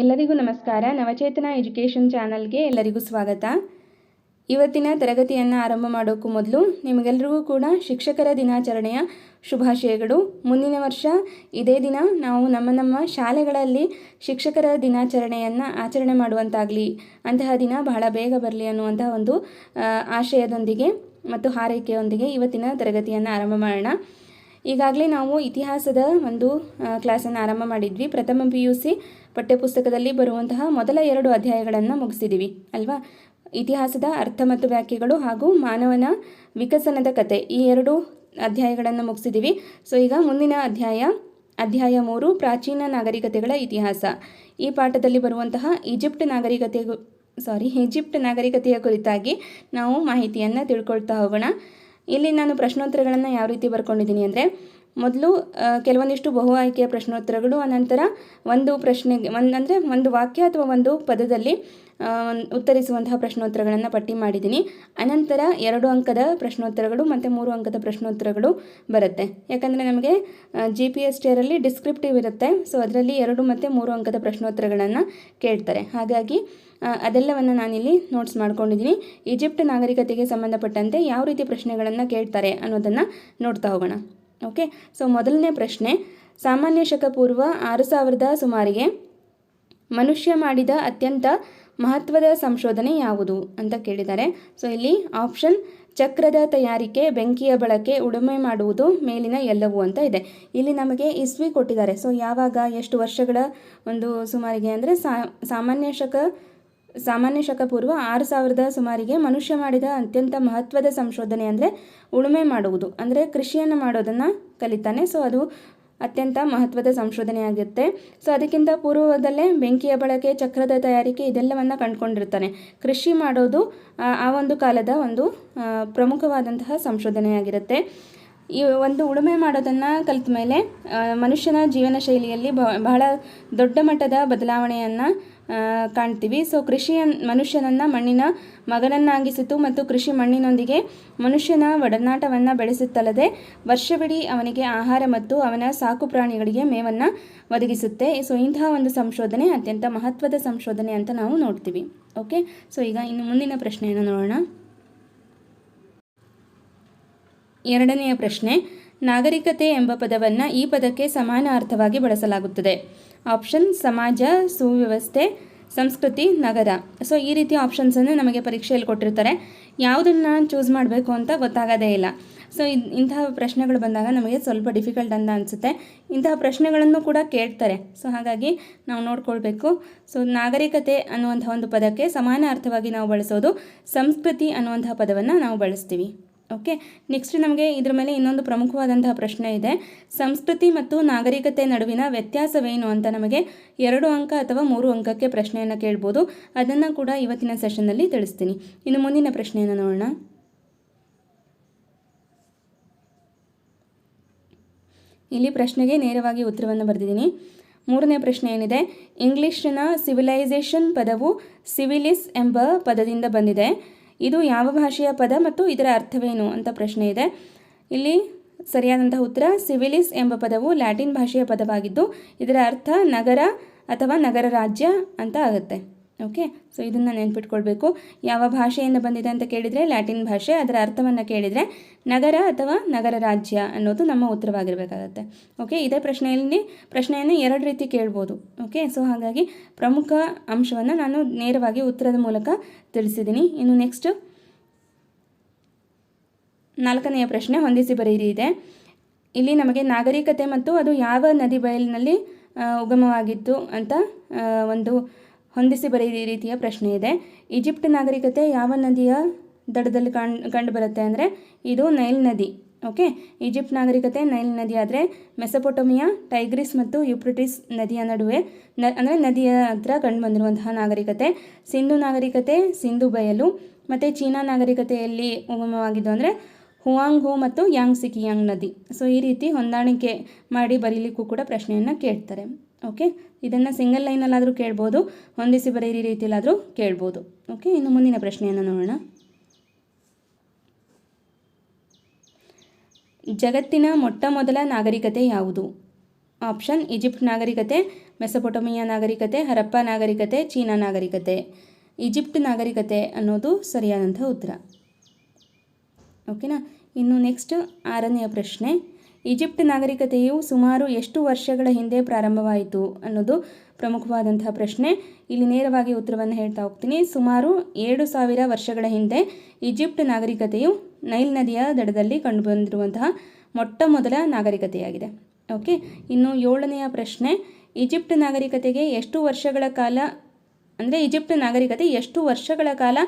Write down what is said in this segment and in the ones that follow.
ಎಲ್ಲರಿಗೂ ನಮಸ್ಕಾರ. ನವಚೇತನ ಎಜುಕೇಷನ್ ಚಾನಲ್ಗೆ ಎಲ್ಲರಿಗೂ ಸ್ವಾಗತ. ಇವತ್ತಿನ ತರಗತಿಯನ್ನು ಆರಂಭ ಮಾಡೋಕ್ಕೂ ಮೊದಲು ನಿಮಗೆಲ್ಲರಿಗೂ ಕೂಡ ಶಿಕ್ಷಕರ ದಿನಾಚರಣೆಯ ಶುಭಾಶಯಗಳು. ಮುಂದಿನ ವರ್ಷ ಇದೇ ದಿನ ನಾವು ನಮ್ಮ ನಮ್ಮ ಶಾಲೆಗಳಲ್ಲಿ ಶಿಕ್ಷಕರ ದಿನಾಚರಣೆಯನ್ನು ಆಚರಣೆ ಮಾಡುವಂತಾಗಲಿ, ಅಂತಹ ದಿನ ಬಹಳ ಬೇಗ ಬರಲಿ ಅನ್ನುವಂತಹ ಒಂದು ಆಶಯದೊಂದಿಗೆ ಮತ್ತು ಹಾರೈಕೆಯೊಂದಿಗೆ ಇವತ್ತಿನ ತರಗತಿಯನ್ನು ಆರಂಭ ಮಾಡೋಣ. ಈಗಾಗಲೇ ನಾವು ಇತಿಹಾಸದ ಒಂದು ಕ್ಲಾಸನ್ನು ಆರಂಭ ಮಾಡಿದ್ವಿ. ಪ್ರಥಮ ಪಿ ಯು ಸಿ ಪಠ್ಯಪುಸ್ತಕದಲ್ಲಿ ಬರುವಂತಹ ಮೊದಲ ಎರಡು ಅಧ್ಯಾಯಗಳನ್ನು ಮುಗಿಸಿದ್ದೀವಿ ಅಲ್ವಾ? ಇತಿಹಾಸದ ಅರ್ಥ ಮತ್ತು ವ್ಯಾಖ್ಯೆಗಳು ಹಾಗೂ ಮಾನವನ ವಿಕಸನದ ಕತೆ ಈ ಎರಡು ಅಧ್ಯಾಯಗಳನ್ನು ಮುಗಿಸಿದ್ದೀವಿ ಸೊ, ಈಗ ಮುಂದಿನ ಅಧ್ಯಾಯ ಅಧ್ಯಾಯ ಮೂರು, ಪ್ರಾಚೀನ ನಾಗರಿಕತೆಗಳ ಇತಿಹಾಸ. ಈ ಪಾಠದಲ್ಲಿ ಬರುವಂತಹ ಈಜಿಪ್ಟ್ ನಾಗರಿಕತೆ ಸಾರಿ, ಈಜಿಪ್ಟ್ ನಾಗರಿಕತೆಯ ಕುರಿತಾಗಿ ನಾವು ಮಾಹಿತಿಯನ್ನು ತಿಳ್ಕೊಳ್ತಾ ಹೋಗೋಣ. ಇಲ್ಲಿ ನಾನು ಪ್ರಶ್ನೋತ್ತರಗಳನ್ನು ಯಾವ ರೀತಿ ಬರ್ಕೊಂಡಿದ್ದೀನಿ ಅಂದರೆ, ಮೊದಲು ಕೆಲವೊಂದಿಷ್ಟು ಬಹು ಆಯ್ಕೆಯ ಪ್ರಶ್ನೋತ್ತರಗಳು ಅನಂತರ ಒಂದು ಪ್ರಶ್ನೆಗೆ, ಒಂದು ಅಂದರೆ ಒಂದು ವಾಕ್ಯ ಅಥವಾ ಒಂದು ಪದದಲ್ಲಿ ಉತ್ತರಿಸುವಂತಹ ಪ್ರಶ್ನೋತ್ತರಗಳನ್ನು ಪಟ್ಟಿ ಮಾಡಿದ್ದೀನಿ. ಅನಂತರ ಎರಡು ಅಂಕದ ಪ್ರಶ್ನೋತ್ತರಗಳು ಮತ್ತು ಮೂರು ಅಂಕದ ಪ್ರಶ್ನೋತ್ತರಗಳು ಬರುತ್ತೆ. ಯಾಕಂದರೆ ನಮಗೆ ಜಿ ಪಿ ಎಸ್ ಟಿಯರಲ್ಲಿ ಡಿಸ್ಕ್ರಿಪ್ಟಿವ್ ಇರುತ್ತೆ. ಸೊ ಅದರಲ್ಲಿ ಎರಡು ಮತ್ತು ಮೂರು ಅಂಕದ ಪ್ರಶ್ನೋತ್ತರಗಳನ್ನು ಕೇಳ್ತಾರೆ. ಹಾಗಾಗಿ ಅದೆಲ್ಲವನ್ನು ನಾನಿಲ್ಲಿ ನೋಟ್ಸ್ ಮಾಡ್ಕೊಂಡಿದ್ದೀನಿ. ಈಜಿಪ್ಟ್ ನಾಗರಿಕತೆಗೆ ಸಂಬಂಧಪಟ್ಟಂತೆ ಯಾವ ರೀತಿ ಪ್ರಶ್ನೆಗಳನ್ನು ಕೇಳ್ತಾರೆ ಅನ್ನೋದನ್ನು ನೋಡ್ತಾ ಹೋಗೋಣ. ಓಕೆ ಸೊ ಮೊದಲನೇ ಪ್ರಶ್ನೆ, ಸಾಮಾನ್ಯ ಶಕ ಪೂರ್ವ ಆರು ಸಾವಿರದ ಸುಮಾರಿಗೆ ಮನುಷ್ಯ ಮಾಡಿದ ಅತ್ಯಂತ ಮಹತ್ವದ ಸಂಶೋಧನೆ ಯಾವುದು ಅಂತ ಕೇಳಿದ್ದಾರೆ. ಸೊ ಇಲ್ಲಿ ಆಪ್ಷನ್ ಚಕ್ರದ ತಯಾರಿಕೆ, ಬೆಂಕಿಯ ಬಳಕೆ ಉಳುಮೆ ಮಾಡುವುದು, ಮೇಲಿನ ಎಲ್ಲವೂ ಅಂತ ಇದೆ. ಇಲ್ಲಿ ನಮಗೆ ಇಸ್ವಿ ಕೊಟ್ಟಿದ್ದಾರೆ. ಸೊ ಯಾವಾಗ, ಎಷ್ಟು ವರ್ಷಗಳ ಒಂದು ಸುಮಾರಿಗೆ ಅಂದರೆ ಸಾಮಾನ್ಯ ಶಕ ಸಾಮಾನ್ಯ ಶಕ ಪೂರ್ವ ಆರು ಸಾವಿರದ ಸುಮಾರಿಗೆ ಮನುಷ್ಯ ಮಾಡಿದ ಅತ್ಯಂತ ಮಹತ್ವದ ಸಂಶೋಧನೆ ಅಂದರೆ ಉಳುಮೆ ಮಾಡುವುದು. ಅಂದರೆ ಕೃಷಿಯನ್ನು ಮಾಡೋದನ್ನು ಕಲಿತಾನೆ. ಸೊ ಅದು ಅತ್ಯಂತ ಮಹತ್ವದ ಸಂಶೋಧನೆ ಆಗುತ್ತೆ ಸೊ ಅದಕ್ಕಿಂತ ಪೂರ್ವದಲ್ಲೇ ಬೆಂಕಿಯ ಬಳಕೆ, ಚಕ್ರದ ತಯಾರಿಕೆ ಇದೆಲ್ಲವನ್ನು ಕಂಡುಕೊಂಡಿರ್ತಾನೆ ಕೃಷಿ ಮಾಡೋದು, ಆ ಒಂದು ಕಾಲದ ಒಂದು ಪ್ರಮುಖವಾದಂತಹ ಸಂಶೋಧನೆಯಾಗಿರುತ್ತೆ. ಈ ಒಂದು ಉಳುಮೆ ಮಾಡೋದನ್ನು ಕಲಿತ ಮೇಲೆ ಮನುಷ್ಯನ ಜೀವನ ಶೈಲಿಯಲ್ಲಿ ಬಹಳ ದೊಡ್ಡ ಮಟ್ಟದ ಬದಲಾವಣೆಯನ್ನು ಕಾಣ್ತೀವಿ. ಸೊ ಕೃಷಿಯ ಮನುಷ್ಯನನ್ನು ಮಣ್ಣಿನ ಮಗನನ್ನಾಗಿಸಿತು ಮತ್ತು ಕೃಷಿ ಮಣ್ಣಿನೊಂದಿಗೆ ಮನುಷ್ಯನ ಒಡನಾಟವನ್ನು ಬೆಳೆಸುತ್ತಲ್ಲದೆ ವರ್ಷವಿಡೀ ಅವನಿಗೆ ಆಹಾರ ಮತ್ತು ಅವನ ಸಾಕು ಪ್ರಾಣಿಗಳಿಗೆ ಮೇವನ್ನು ಒದಗಿಸುತ್ತೆ. ಸೊ ಇಂತಹ ಒಂದು ಸಂಶೋಧನೆ ಅತ್ಯಂತ ಮಹತ್ವದ ಸಂಶೋಧನೆ ಅಂತ ನಾವು ನೋಡ್ತೀವಿ. ಓಕೆ ಸೊ ಈಗ ಇನ್ನು ಮುಂದಿನ ಪ್ರಶ್ನೆಯನ್ನು ನೋಡೋಣ. ಎರಡನೆಯ ಪ್ರಶ್ನೆ, ನಾಗರಿಕತೆ ಎಂಬ ಪದವನ್ನು ಈ ಪದಕ್ಕೆ ಸಮಾನ ಅರ್ಥವಾಗಿ ಬಳಸಲಾಗುತ್ತದೆ. ಆಪ್ಷನ್ ಸಮಾಜ, ಸುವ್ಯವಸ್ಥೆ, ಸಂಸ್ಕೃತಿ, ನಗರ. ಸೊ ಈ ರೀತಿ ಆಪ್ಷನ್ಸನ್ನು ನಮಗೆ ಪರೀಕ್ಷೆಯಲ್ಲಿ ಕೊಟ್ಟಿರ್ತಾರೆ. ಯಾವುದನ್ನು ಚೂಸ್ ಮಾಡಬೇಕು ಅಂತ ಗೊತ್ತಾಗೋದೇ ಇಲ್ಲ. ಸೊ ಇಂತಹ ಪ್ರಶ್ನೆಗಳು ಬಂದಾಗ ನಮಗೆ ಸ್ವಲ್ಪ ಡಿಫಿಕಲ್ಟ್ ಅಂತ ಅನಿಸುತ್ತೆ. ಇಂತಹ ಪ್ರಶ್ನೆಗಳನ್ನು ಕೂಡ ಕೇಳ್ತಾರೆ. ಸೊ ಹಾಗಾಗಿ ನಾವು ನೋಡ್ಕೊಳ್ಬೇಕು. ಸೊ ನಾಗರಿಕತೆ ಅನ್ನುವಂಥ ಒಂದು ಪದಕ್ಕೆ ಸಮಾನ ಅರ್ಥವಾಗಿ ನಾವು ಬಳಸೋದು ಸಂಸ್ಕೃತಿ ಅನ್ನುವಂತಹ ಪದವನ್ನು ನಾವು ಬಳಸ್ತೀವಿ. ಓಕೆ ನೆಕ್ಸ್ಟ್ ನಮಗೆ ಇದ್ರ ಮೇಲೆ ಇನ್ನೊಂದು ಪ್ರಮುಖವಾದಂತಹ ಪ್ರಶ್ನೆ ಇದೆ. ಸಂಸ್ಕೃತಿ ಮತ್ತು ನಾಗರಿಕತೆ ನಡುವಿನ ವ್ಯತ್ಯಾಸವೇನು ಅಂತ ನಮಗೆ ಎರಡು ಅಂಕ ಅಥವಾ ಮೂರು ಅಂಕಕ್ಕೆ ಪ್ರಶ್ನೆಯನ್ನು ಕೇಳ್ಬೋದು. ಅದನ್ನು ಕೂಡ ಇವತ್ತಿನ ಸೆಷನ್ನಲ್ಲಿ ತಿಳಿಸ್ತೀನಿ. ಇನ್ನು ಮುಂದಿನ ಪ್ರಶ್ನೆಯನ್ನು ನೋಡೋಣ. ಇಲ್ಲಿ ಪ್ರಶ್ನೆಗೆ ನೇರವಾಗಿ ಉತ್ತರವನ್ನು ಬರೆದಿದ್ದೀನಿ. ಮೂರನೇ ಪ್ರಶ್ನೆ ಏನಿದೆ? ಇಂಗ್ಲಿಷ್ನ ಸಿವಿಲೈಸೇಷನ್ ಪದವು ಸಿವಿಲಿಸ್ ಎಂಬ ಪದದಿಂದ ಬಂದಿದೆ. ಇದು ಯಾವ ಭಾಷೆಯ ಪದ ಮತ್ತು ಇದರ ಅರ್ಥವೇನು ಅಂತ ಪ್ರಶ್ನೆ ಇದೆ. ಇಲ್ಲಿ ಸರಿಯಾದಂತಹ ಉತ್ತರ, ಸಿವಿಲಿಸ್ ಎಂಬ ಪದವು ಲ್ಯಾಟಿನ್ ಭಾಷೆಯ ಪದವಾಗಿದ್ದು, ಇದರ ಅರ್ಥ ನಗರ ಅಥವಾ ನಗರ ರಾಜ್ಯ ಅಂತ ಆಗುತ್ತೆ. ಓಕೆ ಸೊ ಇದನ್ನು ನೆನ್ಪಿಟ್ಕೊಳ್ಬೇಕು. ಯಾವ ಭಾಷೆಯಿಂದ ಬಂದಿದೆ ಅಂತ ಕೇಳಿದರೆ ಲ್ಯಾಟಿನ್ ಭಾಷೆ, ಅದರ ಅರ್ಥವನ್ನು ಕೇಳಿದರೆ ನಗರ ಅಥವಾ ನಗರ ರಾಜ್ಯ ಅನ್ನೋದು ನಮ್ಮ ಉತ್ತರವಾಗಿರಬೇಕಾಗತ್ತೆ. ಓಕೆ ಇದೇ ಪ್ರಶ್ನೆಯಲ್ಲಿ, ಪ್ರಶ್ನೆಯನ್ನು ಎರಡು ರೀತಿ ಕೇಳ್ಬೋದು. ಓಕೆ ಸೊ ಹಾಗಾಗಿ ಪ್ರಮುಖ ಅಂಶವನ್ನು ನಾನು ನೇರವಾಗಿ ಉತ್ತರದ ಮೂಲಕ ತಿಳಿಸಿದ್ದೀನಿ ಇನ್ನು ನೆಕ್ಸ್ಟ್ ನಾಲ್ಕನೆಯ ಪ್ರಶ್ನೆ ಹೊಂದಿಸಿ ಬರೀರಿ ಇದೆ. ಇಲ್ಲಿ ನಮಗೆ ನಾಗರಿಕತೆ ಮತ್ತು ಅದು ಯಾವ ನದಿ ಬಯಲಿನಲ್ಲಿ ಉಗಮವಾಗಿತ್ತು ಅಂತ ಒಂದು ಹೊಂದಿಸಿ ಬರೆಯಿರಿ ರೀತಿಯ ಪ್ರಶ್ನೆ ಇದೆ. ಈಜಿಪ್ಟ್ ನಾಗರಿಕತೆ ಯಾವ ನದಿಯ ದಡದಲ್ಲಿ ಕಂಡು ಕಂಡುಬರುತ್ತೆ ಅಂದರೆ ಇದು ನೈಲ್ ನದಿ, ಓಕೆ? ಈಜಿಪ್ಟ್ ನಾಗರಿಕತೆ ನೈಲ್ ನದಿ ಆದರೆ ಮೆಸಪೊಟೋಮಿಯಾ, ಟೈಗ್ರಿಸ್ ಮತ್ತು ಯುಪ್ರಿಟಿಸ್ ನದಿಯ ನಡುವೆ, ನ, ಅಂದರೆ ನದಿಯ ಹತ್ರ ಕಂಡುಬಂದಿರುವಂತಹ ನಾಗರಿಕತೆ. ಸಿಂಧು ನಾಗರಿಕತೆ, ಸಿಂಧು ಬಯಲು, ಮತ್ತು ಚೀನಾ ನಾಗರಿಕತೆಯಲ್ಲಿ ಉಗಮವಾಗಿದ್ದು ಅಂದರೆ ಹುವಾಂಗ್ ಹೂ ಮತ್ತು ಯಾಂಗ್ ಸಿಕಿಯಾಂಗ್ ನದಿ. ಸೊ ಈ ರೀತಿ ಹೊಂದಾಣಿಕೆ ಮಾಡಿ ಬರೀಲಿಕ್ಕೂ ಕೂಡ ಪ್ರಶ್ನೆಯನ್ನು ಕೇಳ್ತಾರೆ. ಓಕೆ ಇದನ್ನು ಸಿಂಗಲ್ ಲೈನಲ್ಲಾದರೂ ಕೇಳ್ಬೋದು. ಹೊಂದಿಸಿ ಬರೀರಿ ರೀತಿಯಲ್ಲಾದರೂ ಕೇಳ್ಬೋದು. ಓಕೆ ಇನ್ನು ಮುಂದಿನ ಪ್ರಶ್ನೆಯನ್ನು ನೋಡೋಣ. ಜಗತ್ತಿನ ಮೊಟ್ಟ ಮೊದಲ ನಾಗರಿಕತೆ ಯಾವುದು? ಆಪ್ಷನ್ ಈಜಿಪ್ಟ್ ನಾಗರಿಕತೆ ಮೆಸೊಪೊಟಮಿಯಾ ನಾಗರಿಕತೆ, ಹರಪ್ಪ ನಾಗರಿಕತೆ, ಚೀನಾ ನಾಗರಿಕತೆ. ಈಜಿಪ್ಟ್ ನಾಗರಿಕತೆ ಅನ್ನೋದು ಸರಿಯಾದಂಥ ಉತ್ತರ. ಓಕೆನಾ ಇನ್ನು ನೆಕ್ಸ್ಟ್ ಆರನೆಯ ಪ್ರಶ್ನೆ. ಈಜಿಪ್ಟ್ ನಾಗರಿಕತೆಯು ಸುಮಾರು ಎಷ್ಟು ವರ್ಷಗಳ ಹಿಂದೆ ಪ್ರಾರಂಭವಾಯಿತು ಅನ್ನೋದು ಪ್ರಮುಖವಾದಂತಹ ಪ್ರಶ್ನೆ. ಇಲ್ಲಿ ನೇರವಾಗಿ ಉತ್ತರವನ್ನು ಹೇಳ್ತಾ ಹೋಗ್ತೀನಿ. ಸುಮಾರು ಏಳು ಸಾವಿರ ವರ್ಷಗಳ ಹಿಂದೆ ಈಜಿಪ್ಟ್ ನಾಗರಿಕತೆಯು ನೈಲ್ ನದಿಯ ದಡದಲ್ಲಿ ಕಂಡುಬಂದಿರುವಂತಹ ಮೊಟ್ಟ ಮೊದಲ ನಾಗರಿಕತೆಯಾಗಿದೆ. ಓಕೆ, ಇನ್ನು ಏಳನೆಯ ಪ್ರಶ್ನೆ, ಈಜಿಪ್ಟ್ ನಾಗರಿಕತೆಗೆ ಎಷ್ಟು ವರ್ಷಗಳ ಕಾಲ, ಅಂದರೆ ಈಜಿಪ್ಟ್ ನಾಗರಿಕತೆ ಎಷ್ಟು ವರ್ಷಗಳ ಕಾಲ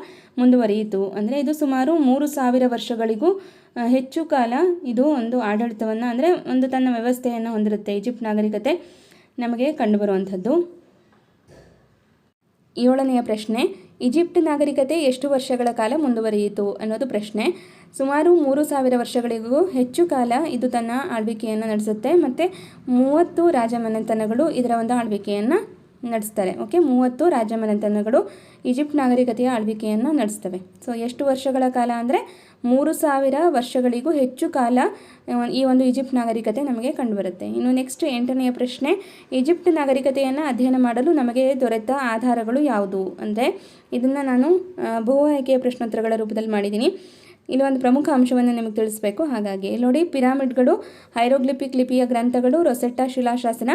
ಮುಂದುವರಿಯಿತು? ಅಂದರೆ ಇದು ಸುಮಾರು ಮೂರು ಸಾವಿರ ವರ್ಷಗಳಿಗೂ ಹೆಚ್ಚು ಕಾಲ ಇದು ಒಂದು ಆಡಳಿತವನ್ನು ಅಂದರೆ ಒಂದು ತನ್ನ ವ್ಯವಸ್ಥೆಯನ್ನು ಹೊಂದಿರುತ್ತೆ ಈಜಿಪ್ಟ್ ನಾಗರಿಕತೆ ನಮಗೆ ಕಂಡುಬರುವಂಥದ್ದು. ಏಳನೆಯ ಪ್ರಶ್ನೆ, ಈಜಿಪ್ಟ್ ನಾಗರಿಕತೆ ಎಷ್ಟು ವರ್ಷಗಳ ಕಾಲ ಮುಂದುವರಿಯಿತು ಅನ್ನೋದು ಪ್ರಶ್ನೆ. ಸುಮಾರು ಮೂರು ಸಾವಿರ ವರ್ಷಗಳಿಗೂ ಹೆಚ್ಚು ಕಾಲ ಇದು ತನ್ನ ಆಳ್ವಿಕೆಯನ್ನು ನಡೆಸುತ್ತೆ ಮತ್ತು ಮೂವತ್ತು ರಾಜಮನೆತನಗಳು ಇದರ ಒಂದು ಆಳ್ವಿಕೆಯನ್ನು ನಡೆಸ್ತಾರೆ. ಓಕೆ ಮೂವತ್ತು ರಾಜಮನೆತನಗಳು ಈಜಿಪ್ಟ್ ನಾಗರಿಕತೆಯ ಆಳ್ವಿಕೆಯನ್ನು ನಡೆಸ್ತವೆ. ಸೊ ಎಷ್ಟು ವರ್ಷಗಳ ಕಾಲ ಅಂದರೆ ಮೂರು ಸಾವಿರ ವರ್ಷಗಳಿಗೂ ಹೆಚ್ಚು ಕಾಲ ಈ ಒಂದು ಈಜಿಪ್ಟ್ ನಾಗರಿಕತೆ ನಮಗೆ ಕಂಡುಬರುತ್ತೆ. ಇನ್ನು ನೆಕ್ಸ್ಟ್ ಎಂಟನೆಯ ಪ್ರಶ್ನೆ, ಈಜಿಪ್ಟ್ ನಾಗರಿಕತೆಯನ್ನು ಅಧ್ಯಯನ ಮಾಡಲು ನಮಗೆ ದೊರೆತ ಆಧಾರಗಳು ಯಾವುದು? ಅಂದರೆ ಇದನ್ನು ನಾನು ಬಹು ಆಯ್ಕೆಯ ಪ್ರಶ್ನೋತ್ತರಗಳ ರೂಪದಲ್ಲಿ ಮಾಡಿದ್ದೀನಿ ಇಲ್ಲಿ ಒಂದು ಪ್ರಮುಖ ಅಂಶವನ್ನು ನಿಮಗೆ ತಿಳಿಸ್ಬೇಕು. ಹಾಗಾಗಿ ನೋಡಿ, ಪಿರಾಮಿಡ್ಗಳು ಹೈರೋಗ್ಲಿಪಿಕ್ ಲಿಪಿಯ ಗ್ರಂಥಗಳು, ರೊಸೆಟ್ಟಾ ಶಿಲಾಶಾಸನ,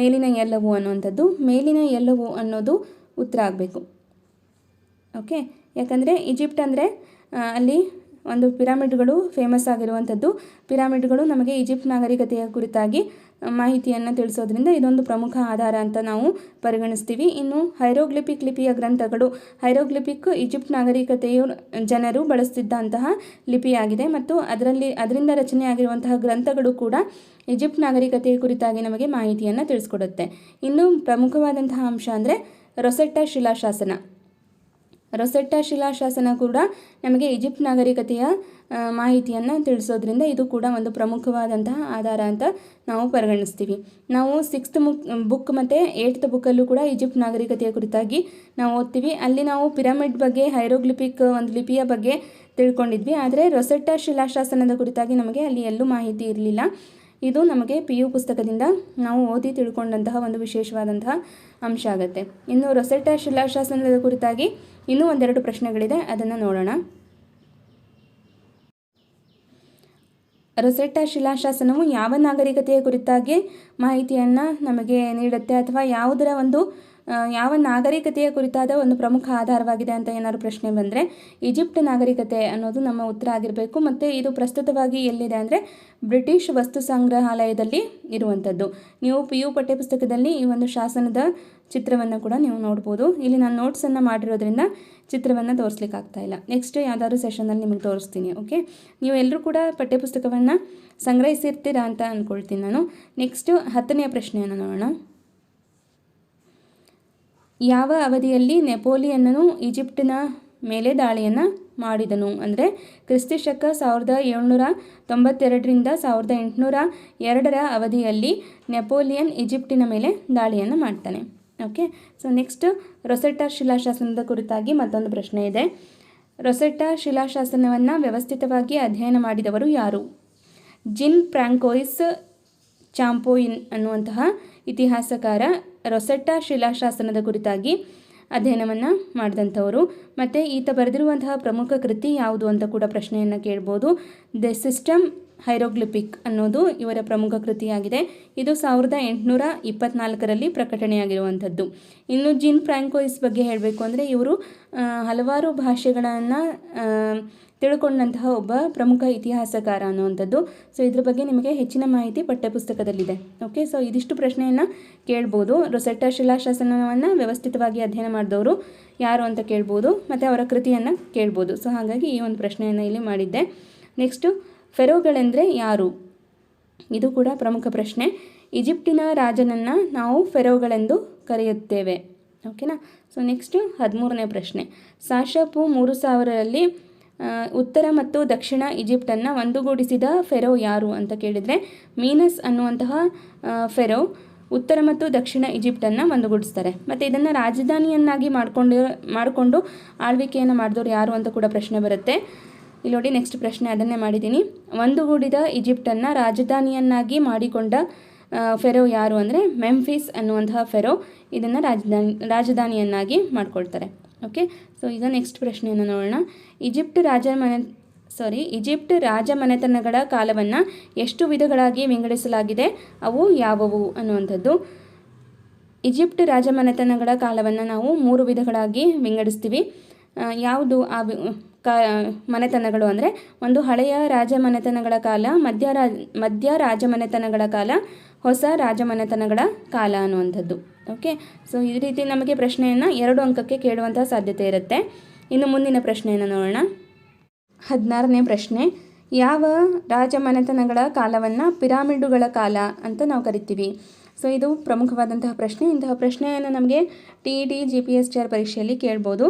ಮೇಲಿನ ಎಲ್ಲವು ಅನ್ನುವಂಥದ್ದು. ಮೇಲಿನ ಎಲ್ಲವು ಅನ್ನೋದು ಉತ್ತರ ಆಗಬೇಕು. ಓಕೆ? ಯಾಕಂದರೆ ಈಜಿಪ್ಟ್ ಅಂದರೆ ಅಲ್ಲಿ ಒಂದು ಪಿರಾಮಿಡ್ಗಳು ಫೇಮಸ್ ಆಗಿರುವಂಥದ್ದು. ಪಿರಾಮಿಡ್ಗಳು ನಮಗೆ ಈಜಿಪ್ಟ್ ನಾಗರಿಕತೆಯ ಕುರಿತಾಗಿ ಮಾಹಿತಿಯನ್ನು ತಿಳಿಸೋದ್ರಿಂದ ಇದೊಂದು ಪ್ರಮುಖ ಆಧಾರ ಅಂತ ನಾವು ಪರಿಗಣಿಸ್ತೀವಿ. ಇನ್ನು ಹೈರೋಗ್ಲಿಪಿಕ್ ಲಿಪಿಯ ಗ್ರಂಥಗಳು ಹೈರೋಗ್ಲಿಪಿಕ್ ಈಜಿಪ್ಟ್ ನಾಗರಿಕತೆಯು ಜನರು ಬಳಸ್ತಿದ್ದಂತಹ ಲಿಪಿಯಾಗಿದೆ. ಮತ್ತು ಅದರಲ್ಲಿ, ಅದರಿಂದ ರಚನೆಯಾಗಿರುವಂತಹ ಗ್ರಂಥಗಳು ಕೂಡ ಈಜಿಪ್ಟ್ ನಾಗರಿಕತೆಯ ಕುರಿತಾಗಿ ನಮಗೆ ಮಾಹಿತಿಯನ್ನು ತಿಳಿಸ್ಕೊಡುತ್ತೆ. ಇನ್ನು ಪ್ರಮುಖವಾದಂತಹ ಅಂಶ ಅಂದರೆ ರೊಸೆಟ್ಟ ಶಿಲಾಶಾಸನ. ರೊಸೆಟ್ಟಾ ಶಿಲಾಶಾಸನ ಕೂಡ ನಮಗೆ ಈಜಿಪ್ಟ್ ನಾಗರಿಕತೆಯ ಮಾಹಿತಿಯನ್ನು ತಿಳಿಸೋದ್ರಿಂದ ಇದು ಕೂಡ ಒಂದು ಪ್ರಮುಖವಾದಂತಹ ಆಧಾರ ಅಂತ ನಾವು ಪರಿಗಣಿಸ್ತೀವಿ. ನಾವು ಸಿಕ್ಸ್ತ್ ಮುಕ್ ಬುಕ್ ಮತ್ತು ಏಟ್ತ್ ಬುಕ್ಕಲ್ಲೂ ಕೂಡ ಈಜಿಪ್ಟ್ ನಾಗರಿಕತೆಯ ಕುರಿತಾಗಿ ನಾವು ಓದ್ತೀವಿ. ಅಲ್ಲಿ ನಾವು ಪಿರಮಿಡ್ ಬಗ್ಗೆ ಹೈರೋಗ್ಲಿಪಿಕ್ ಒಂದು ಲಿಪಿಯ ಬಗ್ಗೆ ತಿಳ್ಕೊಂಡಿದ್ವಿ. ಆದರೆ ರೊಸೆಟ್ಟಾ ಶಿಲಾಶಾಸನದ ಕುರಿತಾಗಿ ನಮಗೆ ಅಲ್ಲಿ ಎಲ್ಲೂ ಮಾಹಿತಿ ಇರಲಿಲ್ಲ. ಇದು ನಮಗೆ ಪಿ ಯು ಪುಸ್ತಕದಿಂದ ನಾವು ಓದಿ ತಿಳ್ಕೊಂಡಂತಹ ಒಂದು ವಿಶೇಷವಾದಂತಹ ಅಂಶ ಆಗುತ್ತೆ. ಇನ್ನು ರೊಸೆಟ್ಟಾ ಶಿಲಾಶಾಸನದ ಕುರಿತಾಗಿ ಇನ್ನೂ ಒಂದೆರಡು ಪ್ರಶ್ನೆಗಳಿದೆ, ಅದನ್ನು ನೋಡೋಣ. ರೊಸೆಟ್ಟಾ ಶಿಲಾಶಾಸನವು ಯಾವ ನಾಗರಿಕತೆಯ ಕುರಿತಾಗಿ ಮಾಹಿತಿಯನ್ನು ನಮಗೆ ನೀಡುತ್ತೆ ಅಥವಾ ಯಾವುದರ ಒಂದು ಯಾವ ನಾಗರಿಕತೆಯ ಕುರಿತಾದ ಒಂದು ಪ್ರಮುಖ ಆಧಾರವಾಗಿದೆ ಅಂತ ಏನಾದ್ರು ಪ್ರಶ್ನೆ ಬಂದರೆ ಈಜಿಪ್ಟ್ ನಾಗರಿಕತೆ ಅನ್ನೋದು ನಮ್ಮ ಉತ್ತರ ಆಗಿರಬೇಕು. ಮತ್ತು ಇದು ಪ್ರಸ್ತುತವಾಗಿ ಎಲ್ಲಿದೆ ಅಂದರೆ ಬ್ರಿಟಿಷ್ ವಸ್ತು ಸಂಗ್ರಹಾಲಯದಲ್ಲಿ ಇರುವಂಥದ್ದು ನೀವು ಪಿ ಯು ಪಠ್ಯಪುಸ್ತಕದಲ್ಲಿ ಈ ಒಂದು ಶಾಸನದ ಚಿತ್ರವನ್ನು ಕೂಡ ನೀವು ನೋಡ್ಬೋದು. ಇಲ್ಲಿ ನಾನು ನೋಟ್ಸನ್ನು ಮಾಡಿರೋದ್ರಿಂದ ಚಿತ್ರವನ್ನು ತೋರಿಸ್ಲಿಕ್ಕೆ ಆಗ್ತಾ ಇಲ್ಲ. ನೆಕ್ಸ್ಟ್ ಯಾವ್ದಾದ್ರು ಸೆಷನಲ್ಲಿ ನಿಮಗೆ ತೋರಿಸ್ತೀನಿ ಓಕೆ ನೀವು ಎಲ್ಲರೂ ಕೂಡ ಪಠ್ಯಪುಸ್ತಕವನ್ನು ಸಂಗ್ರಹಿಸಿರ್ತೀರಾ ಅಂತ ಅಂದ್ಕೊಳ್ತೀನಿ ನಾನು. ನೆಕ್ಸ್ಟು ಹತ್ತನೆಯ ಪ್ರಶ್ನೆಯನ್ನು ನೋಡೋಣ. ಯಾವ ಅವಧಿಯಲ್ಲಿ ನೆಪೋಲಿಯನ್ನನು ಈಜಿಪ್ಟಿನ ಮೇಲೆ ದಾಳಿಯನ್ನು ಮಾಡಿದನು? ಅಂದರೆ ಕ್ರಿಸ್ತಿ ಶಕ ಸಾವಿರದ ಏಳ್ನೂರ ತೊಂಬತ್ತೆರಡರಿಂದ ಸಾವಿರದ ಎಂಟುನೂರ ಎರಡರ ಅವಧಿಯಲ್ಲಿ ನೆಪೋಲಿಯನ್ ಈಜಿಪ್ಟಿನ ಮೇಲೆ ದಾಳಿಯನ್ನು ಮಾಡ್ತಾನೆ. ಓಕೆ ಸೊ ನೆಕ್ಸ್ಟ್ ರೊಸೆಟ್ಟಾ ಶಿಲಾಶಾಸನದ ಕುರಿತಾಗಿ ಮತ್ತೊಂದು ಪ್ರಶ್ನೆ ಇದೆ. ರೊಸೆಟ್ಟಾ ಶಿಲಾಶಾಸನವನ್ನು ವ್ಯವಸ್ಥಿತವಾಗಿ ಅಧ್ಯಯನ ಮಾಡಿದವರು ಯಾರು? ಜಿನ್ ಫ್ರಾಂಕೋಯಿಸ್ ಚಾಂಪೋಯಿನ್ ಅನ್ನುವಂತಹ ಇತಿಹಾಸಕಾರ ರೊಸೆಟ್ಟಾ ಶಿಲಾಶಾಸನದ ಕುರಿತಾಗಿ ಅಧ್ಯಯನವನ್ನು ಮಾಡಿದಂಥವರು. ಮತ್ತು ಈತ ಬರೆದಿರುವಂತಹ ಪ್ರಮುಖ ಕೃತಿ ಯಾವುದು ಅಂತ ಕೂಡ ಪ್ರಶ್ನೆಯನ್ನು ಕೇಳ್ಬೋದು. ದ ಸಿಸ್ಟಮ್ ಹೈರೋಗ್ಲಿಪಿಕ್ ಅನ್ನೋದು ಇವರ ಪ್ರಮುಖ ಕೃತಿಯಾಗಿದೆ. ಇದು ಸಾವಿರದ ಎಂಟುನೂರ ಇಪ್ಪತ್ನಾಲ್ಕರಲ್ಲಿ ಪ್ರಕಟಣೆಯಾಗಿರುವಂಥದ್ದು. ಇನ್ನು ಜಿನ್ ಫ್ರಾಂಕೋಯಿಸ್ ಬಗ್ಗೆ ಹೇಳಬೇಕು ಅಂದರೆ ಇವರು ಹಲವಾರು ಭಾಷೆಗಳನ್ನು ತಿಳ್ಕೊಂಡಂತಹ ಒಬ್ಬ ಪ್ರಮುಖ ಇತಿಹಾಸಕಾರ ಅನ್ನುವಂಥದ್ದು. ಸೊ ಇದ್ರ ಬಗ್ಗೆ ನಿಮಗೆ ಹೆಚ್ಚಿನ ಮಾಹಿತಿ ಪಠ್ಯಪುಸ್ತಕದಲ್ಲಿದೆ. ಓಕೆ ಸೊ ಇದಿಷ್ಟು ಪ್ರಶ್ನೆಯನ್ನು ಕೇಳ್ಬೋದು. ರೊಸೆಟ್ಟಾ ಶಿಲಾಶಾಸನವನ್ನು ವ್ಯವಸ್ಥಿತವಾಗಿ ಅಧ್ಯಯನ ಮಾಡಿದವರು ಯಾರು ಅಂತ ಕೇಳ್ಬೋದು. ಮತ್ತು ಅವರ ಕೃತಿಯನ್ನು ಕೇಳ್ಬೋದು. ಸೊ ಹಾಗಾಗಿ ಈ ಒಂದು ಪ್ರಶ್ನೆಯನ್ನು ಇಲ್ಲಿ ಮಾಡಿದ್ದೆ. ನೆಕ್ಸ್ಟು ಫೆರೋಗಳೆಂದರೆ ಯಾರು? ಇದು ಕೂಡ ಪ್ರಮುಖ ಪ್ರಶ್ನೆ. ಈಜಿಪ್ಟಿನ ರಾಜನನ್ನು ನಾವು ಫೆರೋಗಳೆಂದು ಕರೆಯುತ್ತೇವೆ. ಓಕೆನಾ ಸೊ ನೆಕ್ಸ್ಟು ಹದಿಮೂರನೇ ಪ್ರಶ್ನೆ. ಸಾಶಪು ಮೂರು ಸಾವಿರರಲ್ಲಿ ಉತ್ತರ ಮತ್ತು ದಕ್ಷಿಣ ಈಜಿಪ್ಟನ್ನು ಒಂದುಗೂಡಿಸಿದ ಫೆರೋ ಯಾರು ಅಂತ ಕೇಳಿದರೆ ಮೀನಸ್ ಅನ್ನುವಂತಹ ಫೆರೋ ಉತ್ತರ ಮತ್ತು ದಕ್ಷಿಣ ಈಜಿಪ್ಟನ್ನು ಒಂದುಗೂಡಿಸ್ತಾರೆ. ಮತ್ತು ಇದನ್ನು ರಾಜಧಾನಿಯನ್ನಾಗಿ ಮಾಡಿಕೊಂಡು ಮಾಡಿಕೊಂಡು ಆಳ್ವಿಕೆಯನ್ನು ಮಾಡಿದವರು ಯಾರು ಅಂತ ಕೂಡ ಪ್ರಶ್ನೆ ಬರುತ್ತೆ. ಇಲ್ಲಿ ನೋಡಿ ನೆಕ್ಸ್ಟ್ ಪ್ರಶ್ನೆ ಅದನ್ನೇ ಮಾಡಿದ್ದೀನಿ. ಒಂದುಗೂಡಿದ ಈಜಿಪ್ಟನ್ನು ರಾಜಧಾನಿಯನ್ನಾಗಿ ಮಾಡಿಕೊಂಡ ಫೆರೋ ಯಾರು ಅಂದರೆ ಮೆಂಫಿಸ್ ಅನ್ನುವಂತಹ ಫೆರೋ ಇದನ್ನು ರಾಜಧಾನಿ, ರಾಜಧಾನಿಯನ್ನಾಗಿ ಮಾಡ್ಕೊಳ್ತಾರೆ. ಓಕೆ ಸೊ ಈಗ ನೆಕ್ಸ್ಟ್ ಪ್ರಶ್ನೆಯನ್ನು ನೋಡೋಣ. ಈಜಿಪ್ಟ್ ರಾಜ ಮನೆ ಸಾರಿ ಈಜಿಪ್ಟ್ ರಾಜಮನೆತನಗಳ ಕಾಲವನ್ನು ಎಷ್ಟು ವಿಧಗಳಾಗಿ ವಿಂಗಡಿಸಲಾಗಿದೆ? ಅವು ಯಾವುವು ಅನ್ನುವಂಥದ್ದು. ಈಜಿಪ್ಟ್ ರಾಜಮನೆತನಗಳ ಕಾಲವನ್ನು ನಾವು ಮೂರು ವಿಧಗಳಾಗಿ ವಿಂಗಡಿಸ್ತೀವಿ. ಯಾವುದು? ಆ ಕಾ, ಮನೆತನಗಳು ಅಂದರೆ ಒಂದು ಹಳೆಯ ರಾಜಮನೆತನಗಳ ಕಾಲ, ಮಧ್ಯ ರಾ, ಮಧ್ಯ ರಾಜಮನೆತನಗಳ ಕಾಲ, ಹೊಸ ರಾಜಮನೆತನಗಳ ಕಾಲ ಅನ್ನುವಂಥದ್ದು. ಓಕೆ ಸೊ ಈ ರೀತಿ ನಮಗೆ ಪ್ರಶ್ನೆಯನ್ನು ಎರಡು ಅಂಕಕ್ಕೆ ಕೇಳುವಂತಹ ಸಾಧ್ಯತೆ ಇರುತ್ತೆ. ಇನ್ನು ಮುಂದಿನ ಪ್ರಶ್ನೆಯನ್ನು ನೋಡೋಣ. ಹದಿನಾರನೇ ಪ್ರಶ್ನೆ, ಯಾವ ರಾಜಮನೆತನಗಳ ಕಾಲವನ್ನು ಪಿರಾಮಿಡುಗಳ ಕಾಲ ಅಂತ ನಾವು ಕರಿತೀವಿ? ಸೊ ಇದು ಪ್ರಮುಖವಾದಂತಹ ಪ್ರಶ್ನೆ. ಇಂತಹ ಪ್ರಶ್ನೆಯನ್ನು ನಮಗೆ T E T G P S T R ಪರೀಕ್ಷೆಯಲ್ಲಿ ಕೇಳ್ಬೋದು.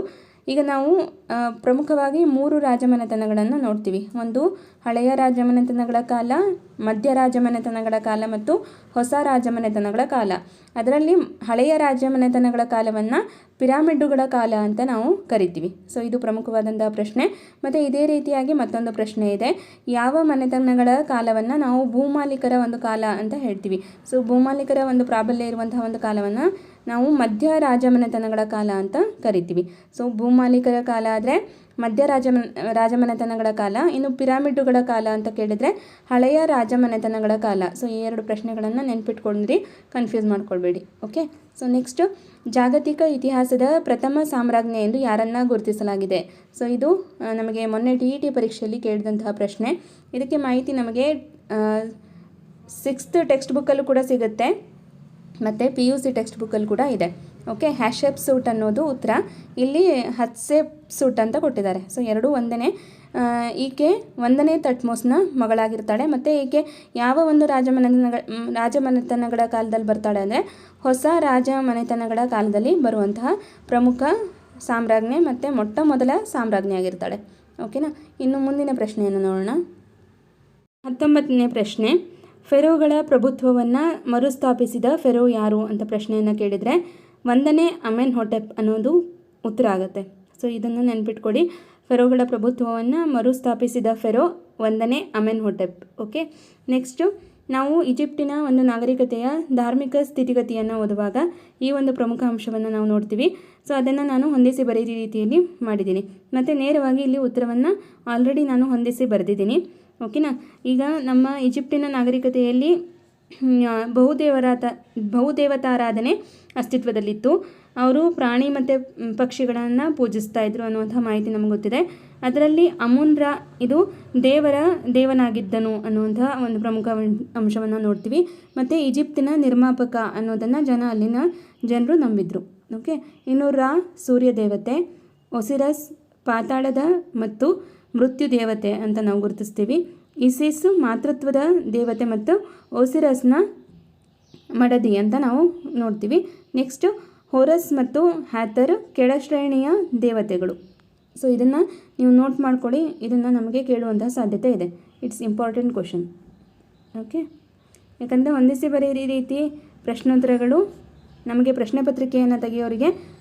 ಈಗ ನಾವು ಪ್ರಮುಖವಾಗಿ ಮೂರು ರಾಜಮನೆತನಗಳನ್ನು ನೋಡ್ತೀವಿ. ಒಂದು, ಹಳೆಯ ರಾಜಮನೆತನಗಳ ಕಾಲ, ಮಧ್ಯ ರಾಜಮನೆತನಗಳ ಕಾಲ ಮತ್ತು ಹೊಸ ರಾಜಮನೆತನಗಳ ಕಾಲ. ಅದರಲ್ಲಿ ಹಳೆಯ ರಾಜಮನೆತನಗಳ ಕಾಲವನ್ನು ಪಿರಾಮಿಡ್ಡುಗಳ ಕಾಲ ಅಂತ ನಾವು ಕರಿತೀವಿ. ಸೊ, ಇದು ಪ್ರಮುಖವಾದಂತಹ ಪ್ರಶ್ನೆ. ಮತ್ತು ಇದೇ ರೀತಿಯಾಗಿ ಮತ್ತೊಂದು ಪ್ರಶ್ನೆ ಇದೆ. ಯಾವ ಮನೆತನಗಳ ಕಾಲವನ್ನು ನಾವು ಭೂಮಾಲೀಕರ ಒಂದು ಕಾಲ ಅಂತ ಹೇಳ್ತೀವಿ. ಸೊ, ಭೂಮಾಲೀಕರ ಒಂದು ಪ್ರಾಬಲ್ಯ ಇರುವಂತಹ ಒಂದು ಕಾಲವನ್ನು ನಾವು ಮಧ್ಯ ರಾಜಮನೆತನಗಳ ಕಾಲ ಅಂತ ಕರಿತೀವಿ. ಸೊ ಭೂಮಾಲೀಕರ ಕಾಲ ಆದರೆ ಮಧ್ಯ ರಾಜಮನ ರಾಜಮನೆತನಗಳ ಕಾಲ, ಇನ್ನು ಪಿರಾಮಿಡ್ಡುಗಳ ಕಾಲ ಅಂತ ಕೇಳಿದರೆ ಹಳೆಯ ರಾಜಮನೆತನಗಳ ಕಾಲ. ಸೊ ಈ ಎರಡು ಪ್ರಶ್ನೆಗಳನ್ನು ನೆನ್ಪಿಟ್ಕೊಂಡ್ರಿ ಕನ್ಫ್ಯೂಸ್ ಮಾಡ್ಕೊಳ್ಬೇಡಿ ಓಕೆ ಸೊ ನೆಕ್ಸ್ಟು ಜಾಗತಿಕ ಇತಿಹಾಸದ ಪ್ರಥಮ ಸಾಮ್ರಾಜ್ಞೆ ಎಂದು ಯಾರನ್ನು ಗುರುತಿಸಲಾಗಿದೆ? ಸೊ ಇದು ನಮಗೆ ಮೊನ್ನೆ ಟಿ ಇ ಟಿ ಪರೀಕ್ಷೆಯಲ್ಲಿ ಕೇಳಿದಂತಹ ಪ್ರಶ್ನೆ. ಇದಕ್ಕೆ ಮಾಹಿತಿ ನಮಗೆ ಸಿಕ್ಸ್ತ್ ಟೆಕ್ಸ್ಟ್ ಬುಕ್ಕಲ್ಲೂ ಕೂಡ ಸಿಗುತ್ತೆ. ಮತ್ತು ಪಿ ಯು ಸಿ ಟೆಕ್ಸ್ಟ್ ಬುಕ್ಕಲ್ಲಿ ಕೂಡ ಇದೆ. ಓಕೆ ಹ್ಯಾಶೆಪ್ ಸೂಟ್ ಅನ್ನೋದು ಉತ್ತರ. ಇಲ್ಲಿ ಹತ್ಸೆಪ್ ಸೂಟ್ ಅಂತ ಕೊಟ್ಟಿದ್ದಾರೆ. ಸೊ ಎರಡೂ ಒಂದನೇ ಈಕೆ ಒಂದನೇ ತಟ್ಮೋಸ್ನ ಮಗಳಾಗಿರ್ತಾಳೆ. ಮತ್ತು ಈಕೆ ಯಾವ ಒಂದು ರಾಜಮನೆತನಗಳ ರಾಜಮನೆತನಗಳ ಕಾಲದಲ್ಲಿ ಬರ್ತಾಳೆ ಅಂದರೆ ಹೊಸ ರಾಜಮನೆತನಗಳ ಕಾಲದಲ್ಲಿ ಬರುವಂತಹ ಪ್ರಮುಖ ಸಾಮ್ರಾಜ್ಞೆ ಮತ್ತು ಮೊಟ್ಟ ಮೊದಲ ಸಾಮ್ರಾಜ್ಞೆ ಆಗಿರ್ತಾಳೆ. ಓಕೆನಾ ಇನ್ನು ಮುಂದಿನ ಪ್ರಶ್ನೆಯನ್ನು ನೋಡೋಣ. ಹತ್ತೊಂಬತ್ತನೇ ಪ್ರಶ್ನೆ. ಫೆರೋಗಳ ಪ್ರಭುತ್ವವನ್ನು ಮರುಸ್ಥಾಪಿಸಿದ ಫೆರೋ ಯಾರು ಅಂತ ಪ್ರಶ್ನೆಯನ್ನು ಕೇಳಿದರೆ ಒಂದನೇ ಅಮೆನ್ ಹೊಟೆಪ್ ಅನ್ನೋದು ಉತ್ತರ ಆಗುತ್ತೆ. ಸೊ ಇದನ್ನು ನೆನ್ಪಿಟ್ಕೊಡಿ ಫೆರೋಗಳ ಪ್ರಭುತ್ವವನ್ನು ಮರುಸ್ಥಾಪಿಸಿದ ಫೆರೋ ಒಂದನೇ ಅಮೆನ್ ಹೊಟೆಪ್. ಓಕೆ? ನೆಕ್ಸ್ಟು ನಾವು ಈಜಿಪ್ಟಿನ ಒಂದು ನಾಗರಿಕತೆಯ ಧಾರ್ಮಿಕ ಸ್ಥಿತಿಗತಿಯನ್ನು ಓದುವಾಗ ಈ ಒಂದು ಪ್ರಮುಖ ಅಂಶವನ್ನು ನಾವು ನೋಡ್ತೀವಿ. ಸೊ ಅದನ್ನು ನಾನು ಹೊಂದಿಸಿ ಬರೀ ರೀತಿಯಲ್ಲಿ ಮಾಡಿದ್ದೀನಿ. ಮತ್ತು ನೇರವಾಗಿ ಇಲ್ಲಿ ಉತ್ತರವನ್ನು ಆಲ್ರೆಡಿ ನಾನು ಹೊಂದಿಸಿ ಬರೆದಿದ್ದೀನಿ. ಓಕೆನಾ? ಈಗ ನಮ್ಮ ಈಜಿಪ್ಟಿನ ನಾಗರಿಕತೆಯಲ್ಲಿ ಬಹುದೇವರಾತ, ಬಹುದೇವತಾರಾಧನೆ ಅಸ್ತಿತ್ವದಲ್ಲಿತ್ತು. ಅವರು ಪ್ರಾಣಿ ಮತ್ತು ಪಕ್ಷಿಗಳನ್ನು ಪೂಜಿಸ್ತಾ ಇದ್ರು ಅನ್ನುವಂಥ ಮಾಹಿತಿ ನಮಗೆ ಗೊತ್ತಿದೆ. ಅದರಲ್ಲಿ ಅಮುನ್ ರಾ ಇದು ದೇವರ ದೇವನಾಗಿದ್ದನು ಅನ್ನುವಂಥ ಒಂದು ಪ್ರಮುಖ ಅಂಶವನ್ನು ನೋಡ್ತೀವಿ. ಮತ್ತು ಈಜಿಪ್ತಿನ ನಿರ್ಮಾಪಕ ಅನ್ನೋದನ್ನು ಜನ ಅಲ್ಲಿನ ಜನರು ನಂಬಿದ್ರು. ಓಕೆ? ಇನ್ನು ರಾ ಸೂರ್ಯ ದೇವತೆ ಒಸಿರಸ್, ಪಾತಾಳದ ಮತ್ತು ಮೃತ್ಯು ದೇವತೆ ಅಂತ ನಾವು ಗುರುತಿಸ್ತೀವಿ. ಇಸಿಸ್ ಮಾತೃತ್ವದ ದೇವತೆ ಮತ್ತು ಓಸಿರಸ್ನ ಮಡದಿ ಅಂತ ನಾವು ನೋಡ್ತೀವಿ. ನೆಕ್ಸ್ಟು ಹೊರಸ್ ಮತ್ತು ಹ್ಯಾಥರ್ ಕೆಳಶ್ರೇಣಿಯ ದೇವತೆಗಳು. ಸೊ, ಇದನ್ನು ನೀವು ನೋಟ್ ಮಾಡ್ಕೊಳ್ಳಿ. ಇದನ್ನು ನಮಗೆ ಕೇಳುವಂತಹ ಸಾಧ್ಯತೆ ಇದೆ. ಇಟ್ಸ್ ಇಂಪಾರ್ಟೆಂಟ್ ಕ್ವಶನ್ ಓಕೆ ಯಾಕಂದರೆ ಹೊಂದಿಸಿ ಬರೀ ರೀತಿ ಪ್ರಶ್ನೋತ್ತರಗಳು. ನಮಗೆ ಪ್ರಶ್ನೆ ಪತ್ರಿಕೆಯನ್ನು ತೆಗೆಯೋರಿಗೆ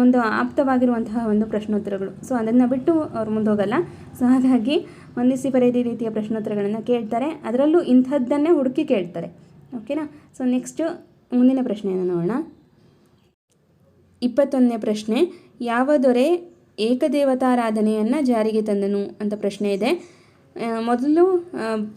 ಒಂದು ಆಪ್ತವಾಗಿರುವಂತಹ ಒಂದು ಪ್ರಶ್ನೋತ್ತರಗಳು. ಸೊ ಅದನ್ನು ಬಿಟ್ಟು ಅವ್ರು ಮುಂದೆ ಹೋಗಲ್ಲ ಸೊ ಹಾಗಾಗಿ ಹೊಂದಿಸಿ ಬರೆದಿ ರೀತಿಯ ಪ್ರಶ್ನೋತ್ತರಗಳನ್ನು ಕೇಳ್ತಾರೆ. ಅದರಲ್ಲೂ ಇಂಥದ್ದನ್ನೇ ಹುಡುಕಿ ಕೇಳ್ತಾರೆ. ಓಕೆನಾ ಸೊ ನೆಕ್ಸ್ಟು ಮುಂದಿನ ಪ್ರಶ್ನೆಯನ್ನು ನೋಡೋಣ. ಇಪ್ಪತ್ತೊಂದನೇ ಪ್ರಶ್ನೆ ಯಾವ ದೊರೆ ಏಕದೇವತಾರಾಧನೆಯನ್ನು ಜಾರಿಗೆ ತಂದನು ಅಂತ ಪ್ರಶ್ನೆ ಇದೆ. ಆ, ಮೊದಲು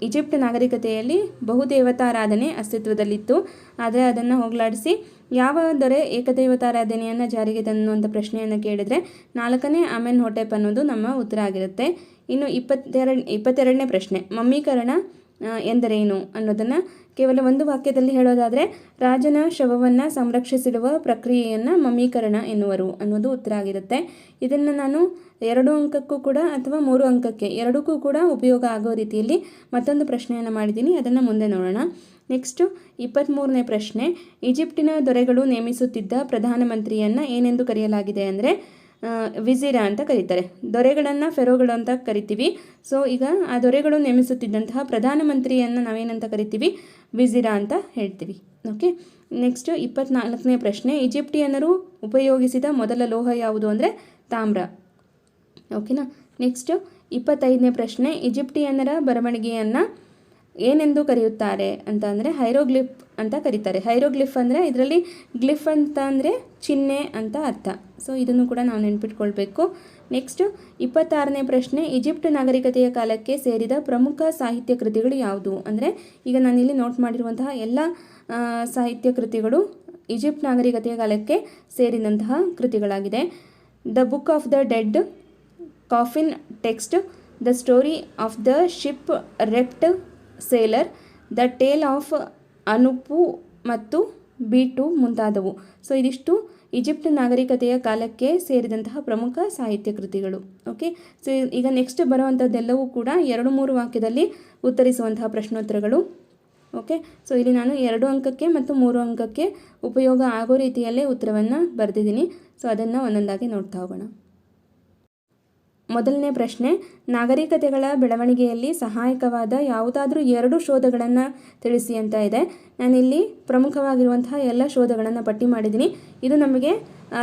ಈಜಿಪ್ಟ್ ನಾಗರಿಕತೆಯಲ್ಲಿ ಬಹುದೇವತಾರಾಧನೆ ಅಸ್ತಿತ್ವದಲ್ಲಿತ್ತು. ಆದರೆ ಅದನ್ನು ಹೋಗಲಾಡಿಸಿ ಯಾವ ದೊರೆ ಏಕದೇವತಾರಾಧನೆಯನ್ನು ಜಾರಿಗೆ ತನ್ನುವಂಥ ಪ್ರಶ್ನೆಯನ್ನು ಕೇಳಿದರೆ ನಾಲ್ಕನೇ ಅಮೆನ್ ಹೋಟೆಪ್ ಅನ್ನೋದು ನಮ್ಮ ಉತ್ತರ ಆಗಿರುತ್ತೆ. ಇನ್ನು ಇಪ್ಪತ್ತೆರಡು, ಇಪ್ಪತ್ತೆರಡನೇ ಪ್ರಶ್ನೆ, ಮಮ್ಮೀಕರಣ ಎಂದರೇನು ಅನ್ನೋದನ್ನು ಕೇವಲ ಒಂದು ವಾಕ್ಯದಲ್ಲಿ ಹೇಳೋದಾದರೆ ರಾಜನ ಶವವನ್ನು ಸಂರಕ್ಷಿಸಿಡುವ ಪ್ರಕ್ರಿಯೆಯನ್ನು ಮಮ್ಮೀಕರಣ ಎನ್ನುವರು ಅನ್ನೋದು ಉತ್ತರ ಆಗಿರುತ್ತೆ. ಇದನ್ನು ನಾನು ಎರಡು ಅಂಕಕ್ಕೂ ಕೂಡ ಅಥವಾ ಮೂರು ಅಂಕಕ್ಕೆ ಎರಡಕ್ಕೂ ಕೂಡ ಉಪಯೋಗ ಆಗೋ ರೀತಿಯಲ್ಲಿ ಮತ್ತೊಂದು ಪ್ರಶ್ನೆಯನ್ನು ಮಾಡಿದ್ದೀನಿ. ಅದನ್ನು ಮುಂದೆ ನೋಡೋಣ. ನೆಕ್ಸ್ಟು ಇಪ್ಪತ್ತ್ಮೂರನೇ ಪ್ರಶ್ನೆ. ಈಜಿಪ್ಟಿನ ದೊರೆಗಳು ನೇಮಿಸುತ್ತಿದ್ದ ಪ್ರಧಾನಮಂತ್ರಿಯನ್ನು ಏನೆಂದು ಕರೆಯಲಾಗಿದೆ ಅಂದರೆ ವಿಜಿರಾ ಅಂತ ಕರೀತಾರೆ. ದೊರೆಗಳನ್ನು ಫೆರೋಗಳು ಅಂತ ಕರಿತೀವಿ. ಸೊ ಈಗ ಆ ದೊರೆಗಳು ನೇಮಿಸುತ್ತಿದ್ದಂತಹ ಪ್ರಧಾನಮಂತ್ರಿಯನ್ನು ನಾವೇನಂತ ಕರಿತೀವಿ? ವಿಜಿರಾ ಅಂತ ಹೇಳ್ತೀವಿ. ಓಕೆ ನೆಕ್ಸ್ಟು ಇಪ್ಪತ್ತ್ನಾಲ್ಕನೇ ಪ್ರಶ್ನೆ. ಈಜಿಪ್ಟಿಯನ್ನರು ಉಪಯೋಗಿಸಿದ ಮೊದಲ ಲೋಹ ಯಾವುದು ಅಂದರೆ, ತಾಮ್ರ. ಓಕೆನಾ? ನೆಕ್ಸ್ಟು ಇಪ್ಪತ್ತೈದನೇ ಪ್ರಶ್ನೆ, ಈಜಿಪ್ಟಿಯನ್ನರ ಬರವಣಿಗೆಯನ್ನು ಏನೆಂದು ಕರೆಯುತ್ತಾರೆ ಅಂತ ಅಂದರೆ ಹೈರೋಗ್ಲಿಫ್ ಅಂತ ಕರೀತಾರೆ. ಹೈರೋಗ್ಲಿಫ್ ಅಂದರೆ ಇದರಲ್ಲಿ ಗ್ಲಿಫ್ ಅಂತ ಅಂದರೆ ಚಿಹ್ನೆ ಅಂತ ಅರ್ಥ. ಸೊ ಇದನ್ನು ಕೂಡ ನಾವು ನೆನ್ಪಿಟ್ಕೊಳ್ಬೇಕು. ನೆಕ್ಸ್ಟ್ ಇಪ್ಪತ್ತಾರನೇ ಪ್ರಶ್ನೆ, ಈಜಿಪ್ಟ್ ನಾಗರಿಕತೆಯ ಕಾಲಕ್ಕೆ ಸೇರಿದ ಪ್ರಮುಖ ಸಾಹಿತ್ಯ ಕೃತಿಗಳು ಯಾವುದು? ಅಂದರೆ ಈಗ ನಾನಿಲ್ಲಿ ನೋಟ್ ಮಾಡಿರುವಂತಹ ಎಲ್ಲ ಸಾಹಿತ್ಯ ಕೃತಿಗಳು ಈಜಿಪ್ಟ್ ನಾಗರಿಕತೆಯ ಕಾಲಕ್ಕೆ ಸೇರಿದಂತಹ ಕೃತಿಗಳಾಗಿದೆ. The book of the dead coffin text the story of the shipwrecked sailor the tale of ಅನುಪು ಮತ್ತು ಬೀಟು ಮುಂತಾದವು. ಸೊ ಇದಿಷ್ಟು ಈಜಿಪ್ಟ್ ನಾಗರಿಕತೆಯ ಕಾಲಕ್ಕೆ ಸೇರಿದಂತಹ ಪ್ರಮುಖ ಸಾಹಿತ್ಯ ಕೃತಿಗಳು. ಓಕೆ ಸೊ ಈಗ ನೆಕ್ಸ್ಟ್ ಬರುವಂಥದ್ದೆಲ್ಲವೂ ಕೂಡ ಎರಡು ಮೂರು ವಾಕ್ಯದಲ್ಲಿ ಉತ್ತರಿಸುವಂತಹ ಪ್ರಶ್ನೋತ್ತರಗಳು. ಓಕೆ ಸೊ ಇಲ್ಲಿ ನಾನು ಎರಡು ಅಂಕಕ್ಕೆ ಮತ್ತು ಮೂರು ಅಂಕಕ್ಕೆ ಉಪಯೋಗ ಆಗೋ ರೀತಿಯಲ್ಲೇ ಉತ್ತರವನ್ನು ಬರೆದಿದ್ದೀನಿ. ಸೊ ಅದನ್ನು ಒಂದೊಂದಾಗಿ ನೋಡ್ತಾ ಹೋಗೋಣ. ಮೊದಲನೇ ಪ್ರಶ್ನೆ, ನಾಗರಿಕತೆಗಳ ಬೆಳವಣಿಗೆಯಲ್ಲಿ ಸಹಾಯಕವಾದ ಯಾವುದಾದ್ರೂ ಎರಡು ಶೋಧಗಳನ್ನು ತಿಳಿಸಿ ಅಂತ ಇದೆ. ನಾನಿಲ್ಲಿ ಪ್ರಮುಖವಾಗಿರುವಂತಹ ಎಲ್ಲ ಶೋಧಗಳನ್ನು ಪಟ್ಟಿ ಮಾಡಿದ್ದೀನಿ. ಇದು ನಮಗೆ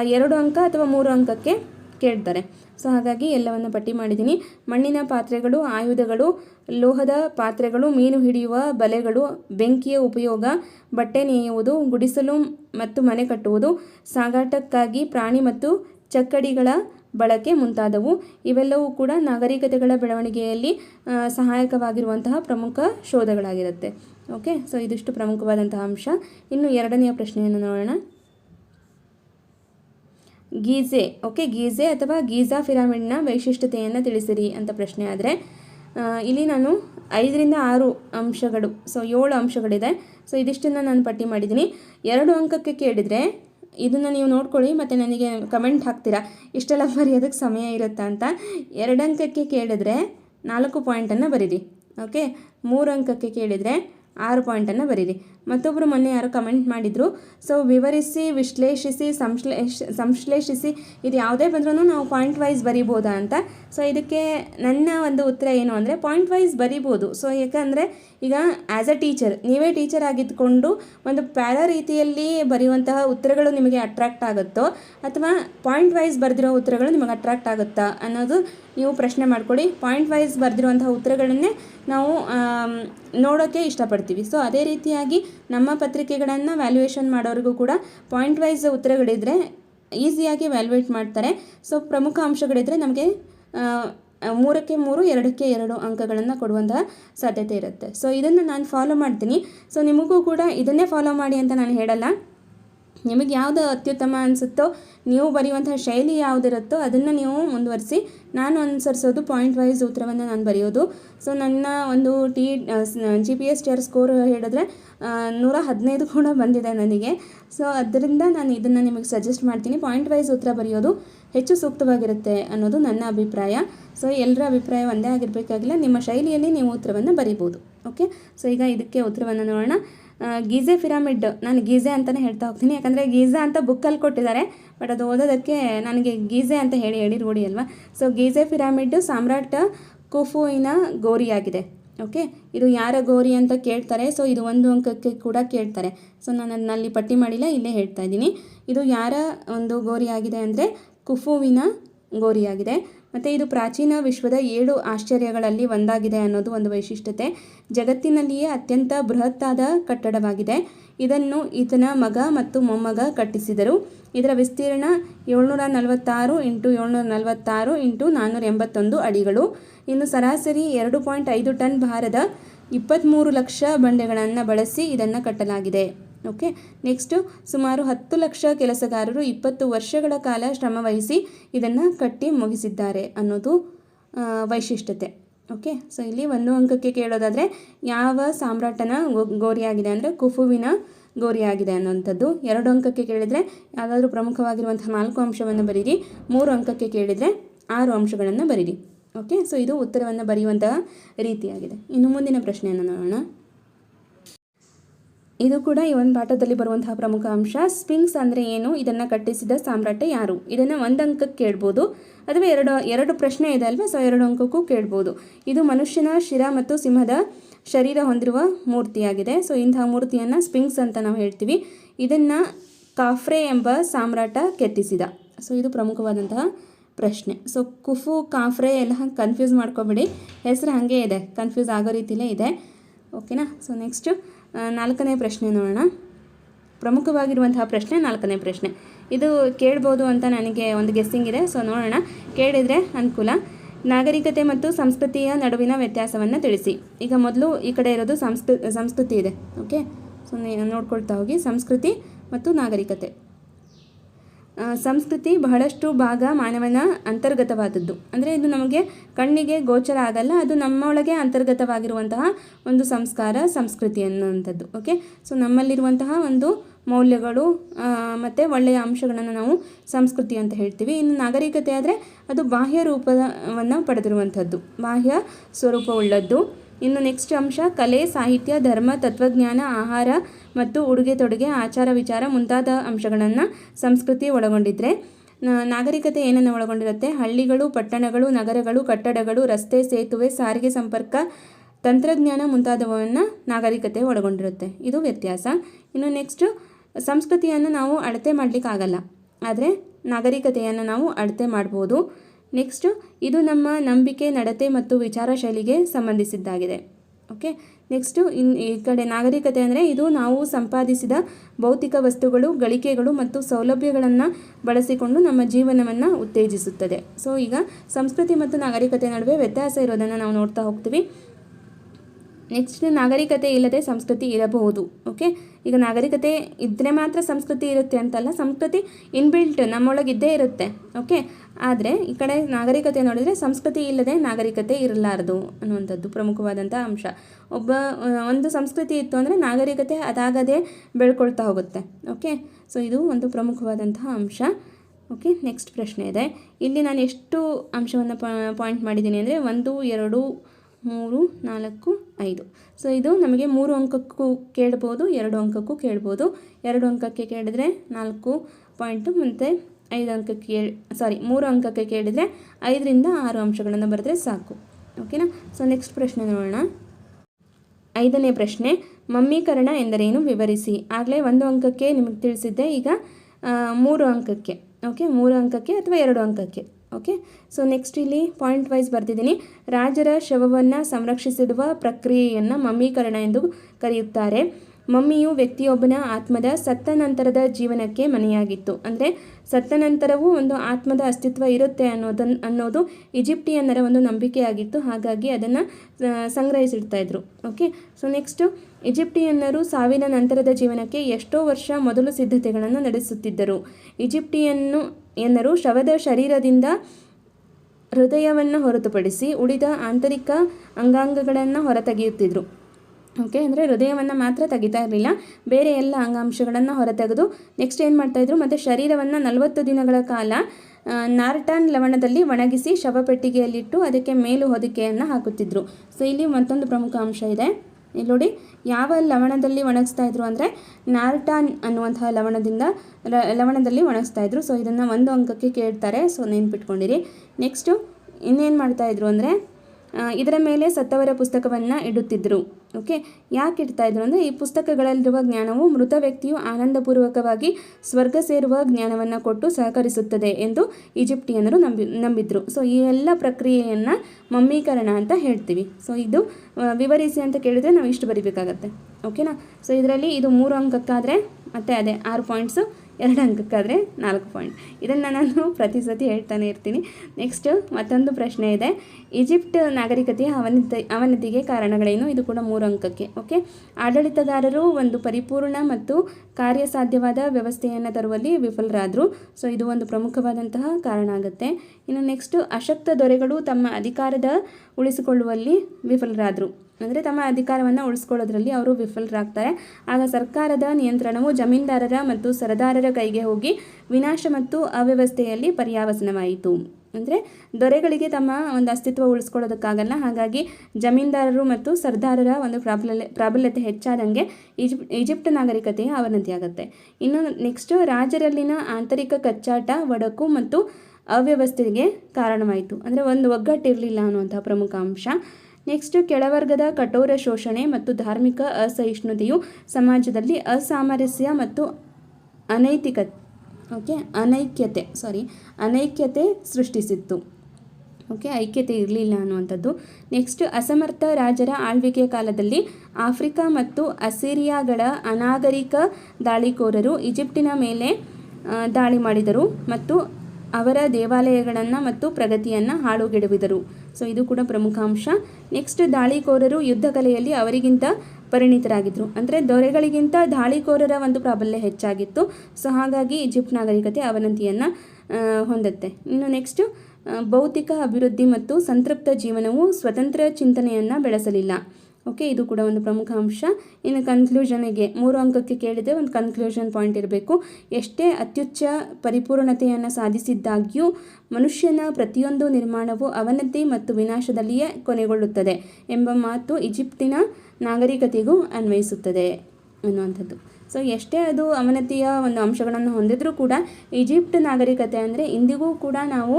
ಎರಡು ಅಂಕ ಅಥವಾ ಮೂರು ಅಂಕಕ್ಕೆ ಕೇಳ್ತಾರೆ. ಸೊ, ಹಾಗಾಗಿ ಎಲ್ಲವನ್ನು ಪಟ್ಟಿ ಮಾಡಿದ್ದೀನಿ. ಮಣ್ಣಿನ ಪಾತ್ರೆಗಳು, ಆಯುಧಗಳು, ಲೋಹದ ಪಾತ್ರೆಗಳು, ಮೀನು ಹಿಡಿಯುವ ಬಲೆಗಳು, ಬೆಂಕಿಯ ಉಪಯೋಗ, ಬಟ್ಟೆ ನೇಯುವುದು, ಗುಡಿಸಲು ಮತ್ತು ಮನೆ ಕಟ್ಟುವುದು, ಸಾಗಾಟಕ್ಕಾಗಿ ಪ್ರಾಣಿ ಮತ್ತು ಚಕ್ಕಡಿಗಳ ಬಳಕೆ ಮುಂತಾದವು. ಇವೆಲ್ಲವೂ ಕೂಡ ನಾಗರಿಕತೆಗಳ ಬೆಳವಣಿಗೆಯಲ್ಲಿ ಸಹಾಯಕವಾಗಿರುವಂತಹ ಪ್ರಮುಖ ಶೋಧಗಳಾಗಿರುತ್ತೆ. ಓಕೆ, ಸೊ ಇದಿಷ್ಟು ಪ್ರಮುಖವಾದಂತಹ ಅಂಶ. ಇನ್ನು ಎರಡನೆಯ ಪ್ರಶ್ನೆಯನ್ನು ನೋಡೋಣ. ಗೀಜೆ, ಓಕೆ, ಗೀಜೆ ಅಥವಾ ಗೀಜಾ ಪಿರಾಮಿಡ್ನ ವೈಶಿಷ್ಟ್ಯತೆಯನ್ನು ತಿಳಿಸಿರಿ ಅಂತ ಪ್ರಶ್ನೆ ಆದರೆ ಇಲ್ಲಿ ನಾನು ಐದರಿಂದ ಆರು ಅಂಶಗಳು, ಸೊ ಏಳು ಅಂಶಗಳಿದೆ. ಸೊ ಇದಿಷ್ಟನ್ನು ನಾನು ಪಟ್ಟಿ ಮಾಡಿದ್ದೀನಿ. ಎರಡು ಅಂಕಕ್ಕೆ ಕೇಳಿದರೆ ಇದನ್ನು ನೀವು ನೋಡ್ಕೊಳ್ಳಿ ಮತ್ತು ನನಗೆ ಕಮೆಂಟ್ ಹಾಕ್ತೀರಾ? ಇಷ್ಟೆಲ್ಲ ಬರೆಯೋದಕ್ಕೆ ಸಮಯ ಇರುತ್ತಾ ಅಂತ. ಎರಡು ಅಂಕಕ್ಕೆ ಕೇಳಿದ್ರೆ ನಾಲ್ಕು ಪಾಯಿಂಟನ್ನು ಬರೀರಿ. ಓಕೆ ಮೂರು ಅಂಕಕ್ಕೆ ಕೇಳಿದರೆ ಆರು ಪಾಯಿಂಟನ್ನು ಬರೀರಿ. ಮತ್ತೊಬ್ಬರು ಮೊನ್ನೆ ಯಾರೋ ಕಮೆಂಟ್ ಮಾಡಿದರು. ಸೊ ವಿವರಿಸಿ, ವಿಶ್ಲೇಷಿಸಿ ಸಂಶ್ಲೇಷ ಸಂಶ್ಲೇಷಿಸಿ ಇದು ಯಾವುದೇ ಬಂದ್ರೂ ನಾವು ಪಾಯಿಂಟ್ ವೈಸ್ ಬರಿಬೋದಾ ಅಂತ. ಸೊ ಇದಕ್ಕೆ ನನ್ನ ಒಂದು ಉತ್ತರ ಏನು ಅಂದರೆ ಪಾಯಿಂಟ್ ವೈಸ್ ಬರಿಬೋದು. ಸೊ ಯಾಕಂದರೆ ಈಗ ಆ್ಯಸ್ ಅ ಟೀಚರ್ ನೀವೇ ಟೀಚರ್ ಆಗಿದ್ದುಕೊಂಡು ಒಂದು ಪ್ಯಾರ ರೀತಿಯಲ್ಲಿ ಬರೆಯುವಂತಹ ಉತ್ತರಗಳು ನಿಮಗೆ ಅಟ್ರಾಕ್ಟ್ ಆಗುತ್ತೋ ಅಥವಾ ಪಾಯಿಂಟ್ ವೈಸ್ ಬರೆದಿರೋ ಉತ್ತರಗಳು ನಿಮಗೆ ಅಟ್ರಾಕ್ಟ್ ಆಗುತ್ತಾ ಅನ್ನೋದು ನೀವು ಪ್ರಶ್ನೆ ಮಾಡ್ಕೊಳ್ಳಿ. ಪಾಯಿಂಟ್ ವೈಸ್ ಬರೆದಿರುವಂತಹ ಉತ್ತರಗಳನ್ನೇ ನಾವು ನೋಡೋಕ್ಕೆ ಇಷ್ಟಪಡ್ತೀವಿ. ಸೊ ಅದೇ ರೀತಿಯಾಗಿ ನಮ್ಮ ಪತ್ರಿಕೆಗಳನ್ನು ವ್ಯಾಲ್ಯೂಯೇಷನ್ ಮಾಡೋರಿಗೂ ಕೂಡ ಪಾಯಿಂಟ್ ವೈಸ್ ಉತ್ತರಗಳಿದ್ದರೆ ಈಸಿಯಾಗಿ ವ್ಯಾಲ್ಯೂಯೇಟ್ ಮಾಡ್ತಾರೆ. ಸೊ ಪ್ರಮುಖ ಅಂಶಗಳಿದ್ದರೆ ನಮಗೆ ಮೂರಕ್ಕೆ ಮೂರು, ಎರಡಕ್ಕೆ ಎರಡು ಅಂಕಗಳನ್ನು ಕೊಡುವಂತಹ ಸಾಧ್ಯತೆ ಇರುತ್ತೆ. ಸೊ ಇದನ್ನು ನಾನು ಫಾಲೋ ಮಾಡ್ತೀನಿ. ಸೊ ನಿಮಗೂ ಕೂಡ ಇದನ್ನೇ ಫಾಲೋ ಮಾಡಿ ಅಂತ ನಾನು ಹೇಳಲ್ಲ. ನಿಮಗೆ ಯಾವುದು ಅತ್ಯುತ್ತಮ ಅನಿಸುತ್ತೋ, ನೀವು ಬರೆಯುವಂತಹ ಶೈಲಿ ಯಾವುದಿರುತ್ತೋ ಅದನ್ನು ನೀವು ಮುಂದುವರಿಸಿ, ನಾನು ಅನುಸರಿಸೋದು ಪಾಯಿಂಟ್ ವೈಸ್ ಉತ್ತರವನ್ನು ನಾನು ಬರೆಯೋದು. ಸೊ ನನ್ನ ಒಂದು T G P S T R score ಹೇಳಿದ್ರೆ ನೂರ ಹದಿನೈದು ಕೂಡ ಬಂದಿದೆ ನನಗೆ. ಸೊ ಅದರಿಂದ ನಾನು ಇದನ್ನು ನಿಮಗೆ ಸಜೆಸ್ಟ್ ಮಾಡ್ತೀನಿ. ಪಾಯಿಂಟ್ ವೈಸ್ ಉತ್ತರ ಬರೆಯೋದು ಹೆಚ್ಚು ಸೂಕ್ತವಾಗಿರುತ್ತೆ ಅನ್ನೋದು ನನ್ನ ಅಭಿಪ್ರಾಯ. ಸೊ ಎಲ್ಲರ ಅಭಿಪ್ರಾಯ ಒಂದೇ ಆಗಿರಬೇಕಾಗಿಲ್ಲ. ನಿಮ್ಮ ಶೈಲಿಯಲ್ಲಿ ನೀವು ಉತ್ತರವನ್ನು ಬರೀಬೋದು. ಓಕೆ ಸೊ ಈಗ ಇದಕ್ಕೆ ಉತ್ತರವನ್ನು ನೋಡೋಣ. Giza pyramid. ನಾನು ಗೀಝೆ ಅಂತಲೇ ಹೇಳ್ತಾ ಹೋಗ್ತೀನಿ. ಯಾಕಂದರೆ ಗೀಝಾ ಅಂತ ಬುಕ್ಕಲ್ಲಿ ಕೊಟ್ಟಿದ್ದಾರೆ. ಬಟ್ ಅದು ಓದೋದಕ್ಕೆ ನನಗೆ ಗೀಝೆ ಅಂತ ಹೇಳಿ ಹೇಳಿ ರೂಢಿ ಅಲ್ವಾ? ಸೊ ಗೀಝೆ ಪಿರಾಮಿಡ್ ಸಾಮ್ರಾಟ್ ಕುಫುವಿನ ಗೋರಿಯಾಗಿದೆ. ಓಕೆ ಇದು ಯಾರ ಗೋರಿ ಅಂತ ಕೇಳ್ತಾರೆ. ಸೊ ಇದು ಒಂದು ಅಂಕಕ್ಕೆ ಕೂಡ ಕೇಳ್ತಾರೆ. ಸೊ ನಾನು ಅದನ್ನಲ್ಲಿ ಪಟ್ಟಿ ಮಾಡಿಲ್ಲ, ಇಲ್ಲೇ ಹೇಳ್ತಾ ಇದ್ದೀನಿ. ಇದು ಯಾರ ಒಂದು ಗೋರಿಯಾಗಿದೆ ಅಂದರೆ ಕುಫುವಿನ ಗೋರಿಯಾಗಿದೆ. ಮತ್ತು ಇದು ಪ್ರಾಚೀನ ವಿಶ್ವದ ಏಳು ಆಶ್ಚರ್ಯಗಳಲ್ಲಿ ಒಂದಾಗಿದೆ ಅನ್ನೋದು ಒಂದು ವೈಶಿಷ್ಟ್ಯತೆ. ಜಗತ್ತಿನಲ್ಲಿಯೇ ಅತ್ಯಂತ ಬೃಹತ್ತಾದ ಕಟ್ಟಡವಾಗಿದೆ. ಇದನ್ನು ಈತನ ಮಗ ಮತ್ತು ಮೊಮ್ಮಗ ಕಟ್ಟಿಸಿದರು. ಇದರ ವಿಸ್ತೀರ್ಣ ಏಳ್ನೂರ ನಲವತ್ತಾರು ಇಂಟು ಏಳ್ನೂರ ನಲವತ್ತಾರು ಇಂಟು ನಾನ್ನೂರ ಎಂಬತ್ತೊಂದು ಅಡಿಗಳು. ಇನ್ನು ಸರಾಸರಿ ಎರಡು ಪಾಯಿಂಟ್ ಐದು ಟನ್ ಭಾರದ ಇಪ್ಪತ್ತ್ಮೂರು ಲಕ್ಷ ಬಂಡೆಗಳನ್ನು ಬಳಸಿ ಇದನ್ನು ಕಟ್ಟಲಾಗಿದೆ. ಓಕೆ ನೆಕ್ಸ್ಟು ಸುಮಾರು ಹತ್ತು ಲಕ್ಷ ಕೆಲಸಗಾರರು ಇಪ್ಪತ್ತು ವರ್ಷಗಳ ಕಾಲ ಶ್ರಮವಹಿಸಿ ಇದನ್ನು ಕಟ್ಟಿ ಮುಗಿಸಿದ್ದಾರೆ ಅನ್ನೋದು ವೈಶಿಷ್ಟ್ಯತೆ. ಓಕೆ ಸೊ ಇಲ್ಲಿ ಒಂದು ಅಂಕಕ್ಕೆ ಕೇಳೋದಾದರೆ ಯಾವ ಸಾಮ್ರಾಟನ ಗೋರಿಯಾಗಿದೆ ಅಂದರೆ ಕುಫುವಿನ ಗೋರಿಯಾಗಿದೆ ಅನ್ನೋಂಥದ್ದು ಎರಡು ಅಂಕಕ್ಕೆ ಕೇಳಿದರೆ ಯಾವುದಾದ್ರೂ ಪ್ರಮುಖವಾಗಿರುವಂಥ ನಾಲ್ಕು ಅಂಶವನ್ನು ಬರೀರಿ. ಮೂರು ಅಂಕಕ್ಕೆ ಕೇಳಿದರೆ ಆರು ಅಂಶಗಳನ್ನು ಬರೀರಿ. ಓಕೆ ಸೊ ಇದು ಉತ್ತರವನ್ನು ಬರೆಯುವಂತಹ ರೀತಿಯಾಗಿದೆ. ಇನ್ನು ಮುಂದಿನ ಪ್ರಶ್ನೆಯನ್ನು ನೋಡೋಣ. ಇದು ಕೂಡ ಈ ಒಂದು ಪಾಠದಲ್ಲಿ ಬರುವಂತಹ ಪ್ರಮುಖ ಅಂಶ. ಸ್ಪಿಂಗ್ಸ್ ಅಂದರೆ ಏನು? ಇದನ್ನು ಕಟ್ಟಿಸಿದ ಸಾಮ್ರಾಟ ಯಾರು? ಇದನ್ನು ಒಂದು ಅಂಕಕ್ಕೆ ಕೇಳ್ಬೋದು. ಅಥವಾ ಎರಡು ಎರಡು ಪ್ರಶ್ನೆ ಇದೆ ಅಲ್ವಾ? ಸೊ ಎರಡು ಅಂಕಕ್ಕೂ ಕೇಳ್ಬೋದು. ಇದು ಮನುಷ್ಯನ ಶಿರ ಮತ್ತು ಸಿಂಹದ ಶರೀರ ಹೊಂದಿರುವ ಮೂರ್ತಿಯಾಗಿದೆ. ಸೊ ಇಂತಹ ಮೂರ್ತಿಯನ್ನು ಸ್ಪಿಂಗ್ಸ್ ಅಂತ ನಾವು ಹೇಳ್ತೀವಿ. ಇದನ್ನು ಕಾಫ್ರೆ ಎಂಬ ಸಾಮ್ರಾಟ ಕೆತ್ತಿಸಿದ. ಸೊ ಇದು ಪ್ರಮುಖವಾದಂತಹ ಪ್ರಶ್ನೆ. ಸೊ ಕುಫು, ಕಾಫ್ರೆ ಎಲ್ಲ ಹಂಗೆ ಕನ್ಫ್ಯೂಸ್ ಮಾಡ್ಕೊಬೇಡಿ. ಹೆಸರು ಹಾಗೆ ಇದೆ. ಕನ್ಫ್ಯೂಸ್ ಆಗೋ ರೀತಿಲೇ ಇದೆ. ಓಕೆನಾ ಸೊ ನೆಕ್ಸ್ಟು ನಾಲ್ಕನೇ ಪ್ರಶ್ನೆ ನೋಡೋಣ. ಪ್ರಮುಖವಾಗಿರುವಂತಹ ಪ್ರಶ್ನೆ, ನಾಲ್ಕನೇ ಪ್ರಶ್ನೆ. ಇದು ಕೇಳ್ಬೋದು ಅಂತ ನನಗೆ ಒಂದು ಗೆಸ್ಸಿಂಗ್ ಇದೆ ಸೊ ನೋಡೋಣ. ಕೇಳಿದರೆ ಅನುಕೂಲ. ನಾಗರಿಕತೆ ಮತ್ತು ಸಂಸ್ಕೃತಿಯ ನಡುವಿನ ವ್ಯತ್ಯಾಸವನ್ನು ತಿಳಿಸಿ. ಈಗ ಮೊದಲು ಈ ಕಡೆ ಇರೋದು ಸಂಸ್ಕೃ, ಸಂಸ್ಕೃತಿ ಇದೆ ಓಕೆ ಸೊ ನೋಡ್ಕೊಳ್ತಾ ಹೋಗಿ, ಸಂಸ್ಕೃತಿ ಮತ್ತು ನಾಗರಿಕತೆ. ಸಂಸ್ಕೃತಿ ಬಹಳಷ್ಟು ಭಾಗ ಮಾನವನ ಅಂತರ್ಗತವಾದದ್ದು. ಅಂದರೆ ಇದು ನಮಗೆ ಕಣ್ಣಿಗೆ ಗೋಚರ ಆಗಲ್ಲ, ಅದು ನಮ್ಮೊಳಗೆ ಅಂತರ್ಗತವಾಗಿರುವಂತಹ ಒಂದು ಸಂಸ್ಕಾರ, ಸಂಸ್ಕೃತಿ ಅನ್ನುವಂಥದ್ದು ಓಕೆ ಸೊ ನಮ್ಮಲ್ಲಿರುವಂತಹ ಒಂದು ಮೌಲ್ಯಗಳು ಮತ್ತು ಒಳ್ಳೆಯ ಅಂಶಗಳನ್ನು ನಾವು ಸಂಸ್ಕೃತಿ ಅಂತ ಹೇಳ್ತೀವಿ. ಇನ್ನು ನಾಗರಿಕತೆ ಆದರೆ ಅದು ಬಾಹ್ಯ ರೂಪವನ್ನು ಪಡೆದಿರುವಂಥದ್ದು, ಬಾಹ್ಯ ಸ್ವರೂಪವುಳ್ಳದ್ದು. ಇನ್ನು ನೆಕ್ಸ್ಟ್ ಅಂಶ, ಕಲೆ, ಸಾಹಿತ್ಯ, ಧರ್ಮ, ತತ್ವಜ್ಞಾನ, ಆಹಾರ ಮತ್ತು ಉಡುಗೆ ತೊಡುಗೆ, ಆಚಾರ ವಿಚಾರ ಮುಂತಾದ ಅಂಶಗಳನ್ನು ಸಂಸ್ಕೃತಿ ಒಳಗೊಂಡಿದ್ರೆ ನಾಗರಿಕತೆ ಏನನ್ನು ಒಳಗೊಂಡಿರುತ್ತೆ? ಹಳ್ಳಿಗಳು, ಪಟ್ಟಣಗಳು, ನಗರಗಳು, ಕಟ್ಟಡಗಳು, ರಸ್ತೆ, ಸೇತುವೆ, ಸಾರಿಗೆ ಸಂಪರ್ಕ, ತಂತ್ರಜ್ಞಾನ ಮುಂತಾದವನ್ನು ನಾಗರಿಕತೆ ಒಳಗೊಂಡಿರುತ್ತೆ. ಇದು ವ್ಯತ್ಯಾಸ. ಇನ್ನು ನೆಕ್ಸ್ಟು ಸಂಸ್ಕೃತಿಯನ್ನು ನಾವು ಅಳತೆ ಮಾಡಲಿಕ್ಕಾಗಲ್ಲ. ಆದರೆ ನಾಗರಿಕತೆಯನ್ನು ನಾವು ಅಳತೆ ಮಾಡ್ಬೋದು. ನೆಕ್ಸ್ಟು ಇದು ನಮ್ಮ ನಂಬಿಕೆ, ನಡತೆ ಮತ್ತು ವಿಚಾರ ಶೈಲಿಗೆ ಸಂಬಂಧಿಸಿದ್ದಾಗಿದೆ. ಓಕೆ ನೆಕ್ಸ್ಟು ಇನ್ ಈ ಕಡೆ ನಾಗರಿಕತೆ ಅಂದರೆ ಇದು ನಾವು ಸಂಪಾದಿಸಿದ ಭೌತಿಕ ವಸ್ತುಗಳು, ಗಳಿಕೆಗಳು ಮತ್ತು ಸೌಲಭ್ಯಗಳನ್ನು ಬಳಸಿಕೊಂಡು ನಮ್ಮ ಜೀವನವನ್ನು ಉತ್ತೇಜಿಸುತ್ತದೆ. ಸೊ ಈಗ ಸಂಸ್ಕೃತಿ ಮತ್ತು ನಾಗರಿಕತೆ ನಡುವೆ ವ್ಯತ್ಯಾಸ ಇರೋದನ್ನು ನಾವು ನೋಡ್ತಾ ಹೋಗ್ತೀವಿ. ನೆಕ್ಸ್ಟ್ ನಾಗರಿಕತೆ ಇಲ್ಲದೆ ಸಂಸ್ಕೃತಿ ಇರಬಹುದು. ಓಕೆ ಈಗ ನಾಗರಿಕತೆ ಇದ್ದರೆ ಮಾತ್ರ ಸಂಸ್ಕೃತಿ ಇರುತ್ತೆ ಅಂತಲ್ಲ, ಸಂಸ್ಕೃತಿ ಇನ್ಬಿಲ್ಟ್ ನಮ್ಮೊಳಗೆ ಇದ್ದೇ ಇರುತ್ತೆ. ಓಕೆ ಆದರೆ ಈ ಕಡೆ ನಾಗರಿಕತೆ ನೋಡಿದರೆ ಸಂಸ್ಕೃತಿ ಇಲ್ಲದೆ ನಾಗರಿಕತೆ ಇರಲಾರದು ಅನ್ನುವಂಥದ್ದು ಪ್ರಮುಖವಾದಂಥ ಅಂಶ. ಒಬ್ಬ ಒಂದು ಸಂಸ್ಕೃತಿ ಇತ್ತು ಅಂದರೆ ನಾಗರಿಕತೆ ಅದಾಗದೇ ಬೆಳ್ಕೊಳ್ತಾ ಹೋಗುತ್ತೆ. ಓಕೆ? ಸೊ ಇದು ಒಂದು ಪ್ರಮುಖವಾದಂತಹ ಅಂಶ. ಓಕೆ? ನೆಕ್ಸ್ಟ್ ಪ್ರಶ್ನೆ ಇದೆ. ಇಲ್ಲಿ ನಾನು ಎಷ್ಟು ಅಂಶವನ್ನು ಪಾಯಿಂಟ್ ಮಾಡಿದ್ದೀನಿ ಅಂದರೆ ಒಂದು, ಎರಡು, ಮೂರು, ನಾಲ್ಕು, ಐದು. ಸೊ ಇದು ನಮಗೆ ಮೂರು ಅಂಕಕ್ಕೂ ಕೇಳ್ಬೋದು, ಎರಡು ಅಂಕಕ್ಕೂ ಕೇಳ್ಬೋದು. ಎರಡು ಅಂಕಕ್ಕೆ ಕೇಳಿದ್ರೆ ನಾಲ್ಕು ಪಾಯಿಂಟು ಮತ್ತು ಐದು ಅಂಕಕ್ಕೆ ಕೇಳಿ ಸಾರಿ ಮೂರು ಅಂಕಕ್ಕೆ ಕೇಳಿದರೆ ಐದರಿಂದ ಆರು ಅಂಶಗಳನ್ನು ಬರೆದ್ರೆ ಸಾಕು. ಓಕೆನಾ ಸೊ ನೆಕ್ಸ್ಟ್ ಪ್ರಶ್ನೆ ನೋಡೋಣ. ಐದನೇ ಪ್ರಶ್ನೆ, ಮಮ್ಮೀಕರಣ ಎಂದರೇನು? ವಿವರಿಸಿ. ಆಗಲೇ ಒಂದು ಅಂಕಕ್ಕೆ ನಿಮಗೆ ತಿಳಿಸಿದ್ದೆ, ಈಗ ಮೂರು ಅಂಕಕ್ಕೆ. ಓಕೆ ಮೂರು ಅಂಕಕ್ಕೆ ಅಥವಾ ಎರಡು ಅಂಕಕ್ಕೆ. ಓಕೆ ಸೊ ನೆಕ್ಸ್ಟ್ ಇಲ್ಲಿ ಪಾಯಿಂಟ್ ವೈಸ್ ಬರ್ತಿದ್ದೀನಿ ರಾಜರ ಶವವನ್ನು ಸಂರಕ್ಷಿಸಿಡುವ ಪ್ರಕ್ರಿಯೆಯನ್ನು ಮಮ್ಮೀಕರಣ ಎಂದು ಕರೆಯುತ್ತಾರೆ. ಮಮ್ಮಿಯು ವ್ಯಕ್ತಿಯೊಬ್ಬನ ಆತ್ಮದ ಸತ್ತ ನಂತರದ ಜೀವನಕ್ಕೆ ಮನೆಯಾಗಿತ್ತು. ಅಂದರೆ ಸತ್ತ ನಂತರವೂ ಒಂದು ಆತ್ಮದ ಅಸ್ತಿತ್ವ ಇರುತ್ತೆ ಅನ್ನೋದನ್, ಅನ್ನೋದು ಈಜಿಪ್ಟಿಯನ್ನರ ಒಂದು ನಂಬಿಕೆಯಾಗಿತ್ತು. ಹಾಗಾಗಿ ಅದನ್ನು ಸಂಗ್ರಹಿಸಿಡ್ತಾ ಇದ್ರು. ಓಕೆ ಸೊ ನೆಕ್ಸ್ಟು ಈಜಿಪ್ಟಿಯನ್ನರು ಸಾವಿನ ನಂತರದ ಜೀವನಕ್ಕೆ ಎಷ್ಟೋ ವರ್ಷ ಮೊದಲು ಸಿದ್ಧತೆಗಳನ್ನು ನಡೆಸುತ್ತಿದ್ದರು. ಈಜಿಪ್ಟಿಯನ್ನು ಎನ್ನರು ಶವದ ಶರೀರದಿಂದ ಹೃದಯವನ್ನು ಹೊರತುಪಡಿಸಿ ಉಳಿದ ಆಂತರಿಕ ಅಂಗಾಂಗಗಳನ್ನು ಹೊರತೆಗೆಯುತ್ತಿದ್ದರು ಓಕೆ ಅಂದರೆ ಹೃದಯವನ್ನು ಮಾತ್ರ ತೆಗಿತಾ ಇರಲಿಲ್ಲ. ಬೇರೆ ಎಲ್ಲ ಅಂಗಾಂಶಗಳನ್ನು ಹೊರತೆಗೆದು ನೆಕ್ಸ್ಟ್ ಏನು ಮಾಡ್ತಾಯಿದ್ರು ಮತ್ತು ಶರೀರವನ್ನು ನಲವತ್ತು ದಿನಗಳ ಕಾಲ ನಾರ್ಟಾನ್ ಲವಣದಲ್ಲಿ ಒಣಗಿಸಿ ಶವಪೆಟ್ಟಿಗೆಯಲ್ಲಿಟ್ಟು ಅದಕ್ಕೆ ಮೇಲು ಹೊದಿಕೆಯನ್ನು ಹಾಕುತ್ತಿದ್ದರು ಸೊ ಇಲ್ಲಿ ಮತ್ತೊಂದು ಪ್ರಮುಖ ಅಂಶ ಇದೆ. ಇಲ್ಲಿ ನೋಡಿ, ಯಾವ ಲವಣದಲ್ಲಿ ಒಣಗಿಸ್ತಾ ಇದ್ರು ಅಂದರೆ ನಾರ್ಟಾನ್ ಅನ್ನುವಂತಹ ಲವಣದಿಂದ ಲವಣದಲ್ಲಿ ಒಣಗಿಸ್ತಾ ಇದ್ರು. ಸೊ ಇದನ್ನು ಒಂದು ಅಂಕಕ್ಕೆ ಕೇಳ್ತಾರೆ. ಸೊ ನೆನ್ಪಿಟ್ಕೊಂಡಿರಿ. ನೆಕ್ಸ್ಟು ಇನ್ನೇನು ಮಾಡ್ತಾಯಿದ್ರು ಅಂದರೆ ಇದರ ಮೇಲೆ ಸತ್ತವರ ಪುಸ್ತಕವನ್ನು ಇಡುತ್ತಿದ್ದರು ಓಕೆ? ಯಾಕೆ ಇಡ್ತಾ ಇದ್ರು ಅಂದರೆ ಈ ಪುಸ್ತಕಗಳಲ್ಲಿರುವ ಜ್ಞಾನವು ಮೃತ ವ್ಯಕ್ತಿಯು ಆನಂದಪೂರ್ವಕವಾಗಿ ಸ್ವರ್ಗ ಸೇರುವ ಜ್ಞಾನವನ್ನು ಕೊಟ್ಟು ಸಹಕರಿಸುತ್ತದೆ ಎಂದು ಈಜಿಪ್ಟಿಯನ್ನರು ನಂಬಿ, ನಂಬಿದ್ರು. ಸೊ, ಈ ಎಲ್ಲ ಪ್ರಕ್ರಿಯೆಯನ್ನು ಮಮ್ಮೀಕರಣ ಅಂತ ಹೇಳ್ತೀವಿ. ಸೊ, ಇದು ವಿವರಿಸಿ ಅಂತ ಕೇಳಿದರೆ ನಾವು ಇಷ್ಟು ಬರಿಬೇಕಾಗತ್ತೆ. ಓಕೆನಾ? ಸೊ, ಇದರಲ್ಲಿ ಇದು ಮೂರು ಅಂಕಕ್ಕಾದರೆ ಮತ್ತೆ ಅದೇ ಆರು ಪಾಯಿಂಟ್ಸು ಎರಡು ಅಂಕಕ್ಕಾದರೆ ನಾಲ್ಕು ಪಾಯಿಂಟ್ ಇದನ್ನು ನಾನು ಪ್ರತಿ ಸತಿ ಹೇಳ್ತಾನೆ ಇರ್ತೀನಿ. ನೆಕ್ಸ್ಟ್ ಮತ್ತೊಂದು ಪ್ರಶ್ನೆ ಇದೆ. ಈಜಿಪ್ಟ್ ನಾಗರಿಕತೆಯ ಅವನತಿ, ಅವನತಿಗೆ ಕಾರಣಗಳೇನು? ಇದು ಕೂಡ ಮೂರು ಅಂಕಕ್ಕೆ ಓಕೆ ಆಡಳಿತಗಾರರು ಒಂದು ಪರಿಪೂರ್ಣ ಮತ್ತು ಕಾರ್ಯಸಾಧ್ಯವಾದ ವ್ಯವಸ್ಥೆಯನ್ನು ತರುವಲ್ಲಿ ವಿಫಲರಾದರು. ಸೊ ಇದು ಒಂದು ಪ್ರಮುಖವಾದಂತಹ ಕಾರಣ ಆಗುತ್ತೆ. ಇನ್ನು ನೆಕ್ಸ್ಟು ಅಶಕ್ತ ದೊರೆಗಳು ತಮ್ಮ ಅಧಿಕಾರದ ಉಳಿಸಿಕೊಳ್ಳುವಲ್ಲಿ ವಿಫಲರಾದರು. ಅಂದರೆ ತಮ್ಮ ಅಧಿಕಾರವನ್ನು ಉಳಿಸ್ಕೊಳ್ಳೋದ್ರಲ್ಲಿ ಅವರು ವಿಫಲರಾಗ್ತಾರೆ. ಆಗ ಸರ್ಕಾರದ ನಿಯಂತ್ರಣವು ಜಮೀನ್ದಾರರ ಮತ್ತು ಸರದಾರರ ಕೈಗೆ ಹೋಗಿ ವಿನಾಶ ಮತ್ತು ಅವ್ಯವಸ್ಥೆಯಲ್ಲಿ ಪರ್ಯಾವಸನವಾಯಿತು. ಅಂದರೆ ದೊರೆಗಳಿಗೆ ತಮ್ಮ ಒಂದು ಅಸ್ತಿತ್ವ ಉಳಿಸ್ಕೊಳ್ಳೋದಕ್ಕಾಗಲ್ಲ. ಹಾಗಾಗಿ ಜಮೀನ್ದಾರರು ಮತ್ತು ಸರ್ದಾರರ ಒಂದು ಪ್ರಾಬಲ್ಯ, ಪ್ರಾಬಲ್ಯತೆ ಹೆಚ್ಚಾದಂಗೆ ಈಜಿಪ್ಟ್ ಈಜಿಪ್ಟ್ ನಾಗರಿಕತೆಯ ಅವನತಿ ಆಗುತ್ತೆ ಇನ್ನು ನೆಕ್ಸ್ಟು ರಾಜರಲ್ಲಿನ ಆಂತರಿಕ ಕಚ್ಚಾಟ ಒಡಕು ಮತ್ತು ಅವ್ಯವಸ್ಥೆಗೆ ಕಾರಣವಾಯಿತು. ಅಂದರೆ ಒಂದು ಒಗ್ಗಟ್ಟಿರಲಿಲ್ಲ ಅನ್ನುವಂಥ ಪ್ರಮುಖ ಅಂಶ. ನೆಕ್ಸ್ಟ್ ಕೆಳವರ್ಗದ ಕಠೋರ ಶೋಷಣೆ ಮತ್ತು ಧಾರ್ಮಿಕ ಅಸಹಿಷ್ಣುತೆಯು ಸಮಾಜದಲ್ಲಿ ಅಸಾಮರಸ್ಯ ಮತ್ತು ಅನೈತಿಕ ಓಕೆ ಅನೈಕ್ಯತೆ ಸಾರಿ ಅನೈಕ್ಯತೆ ಸೃಷ್ಟಿಸಿತ್ತು. ಓಕೆ ಐಕ್ಯತೆ ಇರಲಿಲ್ಲ ಅನ್ನುವಂಥದ್ದು. ನೆಕ್ಸ್ಟ್ ಅಸಮರ್ಥ ರಾಜರ ಆಳ್ವಿಕೆಯ ಕಾಲದಲ್ಲಿ ಆಫ್ರಿಕಾ ಮತ್ತು ಅಸಿರಿಯಾಗಳ ಅನಾಗರಿಕ ದಾಳಿಕೋರರು ಈಜಿಪ್ಟಿನ ಮೇಲೆ ದಾಳಿ ಮಾಡಿದರು ಮತ್ತು ಅವರ ದೇವಾಲಯಗಳನ್ನು ಮತ್ತು ಪ್ರಗತಿಯನ್ನು ಹಾಳುಗೆಡವಿದರು. ಸೊ ಇದು ಕೂಡ ಪ್ರಮುಖ ಅಂಶ. ನೆಕ್ಸ್ಟ್ ದಾಳಿಕೋರರು ಯುದ್ಧ ಕಲೆಯಲ್ಲಿ ಅವರಿಗಿಂತ ಪರಿಣಿತರಾಗಿದ್ದರು ಅಂದರೆ ದೊರೆಗಳಿಗಿಂತ ದಾಳಿಕೋರರ ಒಂದು ಪ್ರಾಬಲ್ಯ ಹೆಚ್ಚಾಗಿತ್ತು. ಸೊ ಹಾಗಾಗಿ ಈಜಿಪ್ಟ್ ನಾಗರಿಕತೆ ಅವನತಿಯನ್ನು ಹೊಂದುತ್ತೆ. ಇನ್ನು ನೆಕ್ಸ್ಟ್ ಭೌತಿಕ ಅಭಿವೃದ್ಧಿ ಮತ್ತು ಸಂತೃಪ್ತ ಜೀವನವು ಸ್ವತಂತ್ರ ಚಿಂತನೆಯನ್ನು ಬೆಳೆಸಲಿಲ್ಲ. ಓಕೆ ಇದು ಕೂಡ ಒಂದು ಪ್ರಮುಖ ಅಂಶ. ಇನ್ನು ಕನ್ಕ್ಲೂಷನಿಗೆ ಮೂರು ಅಂಕಕ್ಕೆ ಕೇಳಿದೆ ಒಂದು ಕನ್ಕ್ಲೂಷನ್ ಪಾಯಿಂಟ್ ಇರಬೇಕು. ಎಷ್ಟೇ ಅತ್ಯುಚ್ಚ ಪರಿಪೂರ್ಣತೆಯನ್ನು ಸಾಧಿಸಿದ್ದಾಗ್ಯೂ ಮನುಷ್ಯನ ಪ್ರತಿಯೊಂದು ನಿರ್ಮಾಣವು ಅವನತಿ ಮತ್ತು ವಿನಾಶದಲ್ಲಿಯೇ ಕೊನೆಗೊಳ್ಳುತ್ತದೆ ಎಂಬ ಮಾತು ಈಜಿಪ್ಟಿನ ನಾಗರಿಕತೆಗೂ ಅನ್ವಯಿಸುತ್ತದೆ ಅನ್ನುವಂಥದ್ದು. ಸೊ ಎಷ್ಟೇ ಅದು ಅವನತಿಯ ಒಂದು ಅಂಶಗಳನ್ನು ಹೊಂದಿದ್ರೂ ಕೂಡ ಈಜಿಪ್ಟ್ ನಾಗರಿಕತೆ ಅಂದರೆ ಇಂದಿಗೂ ಕೂಡ ನಾವು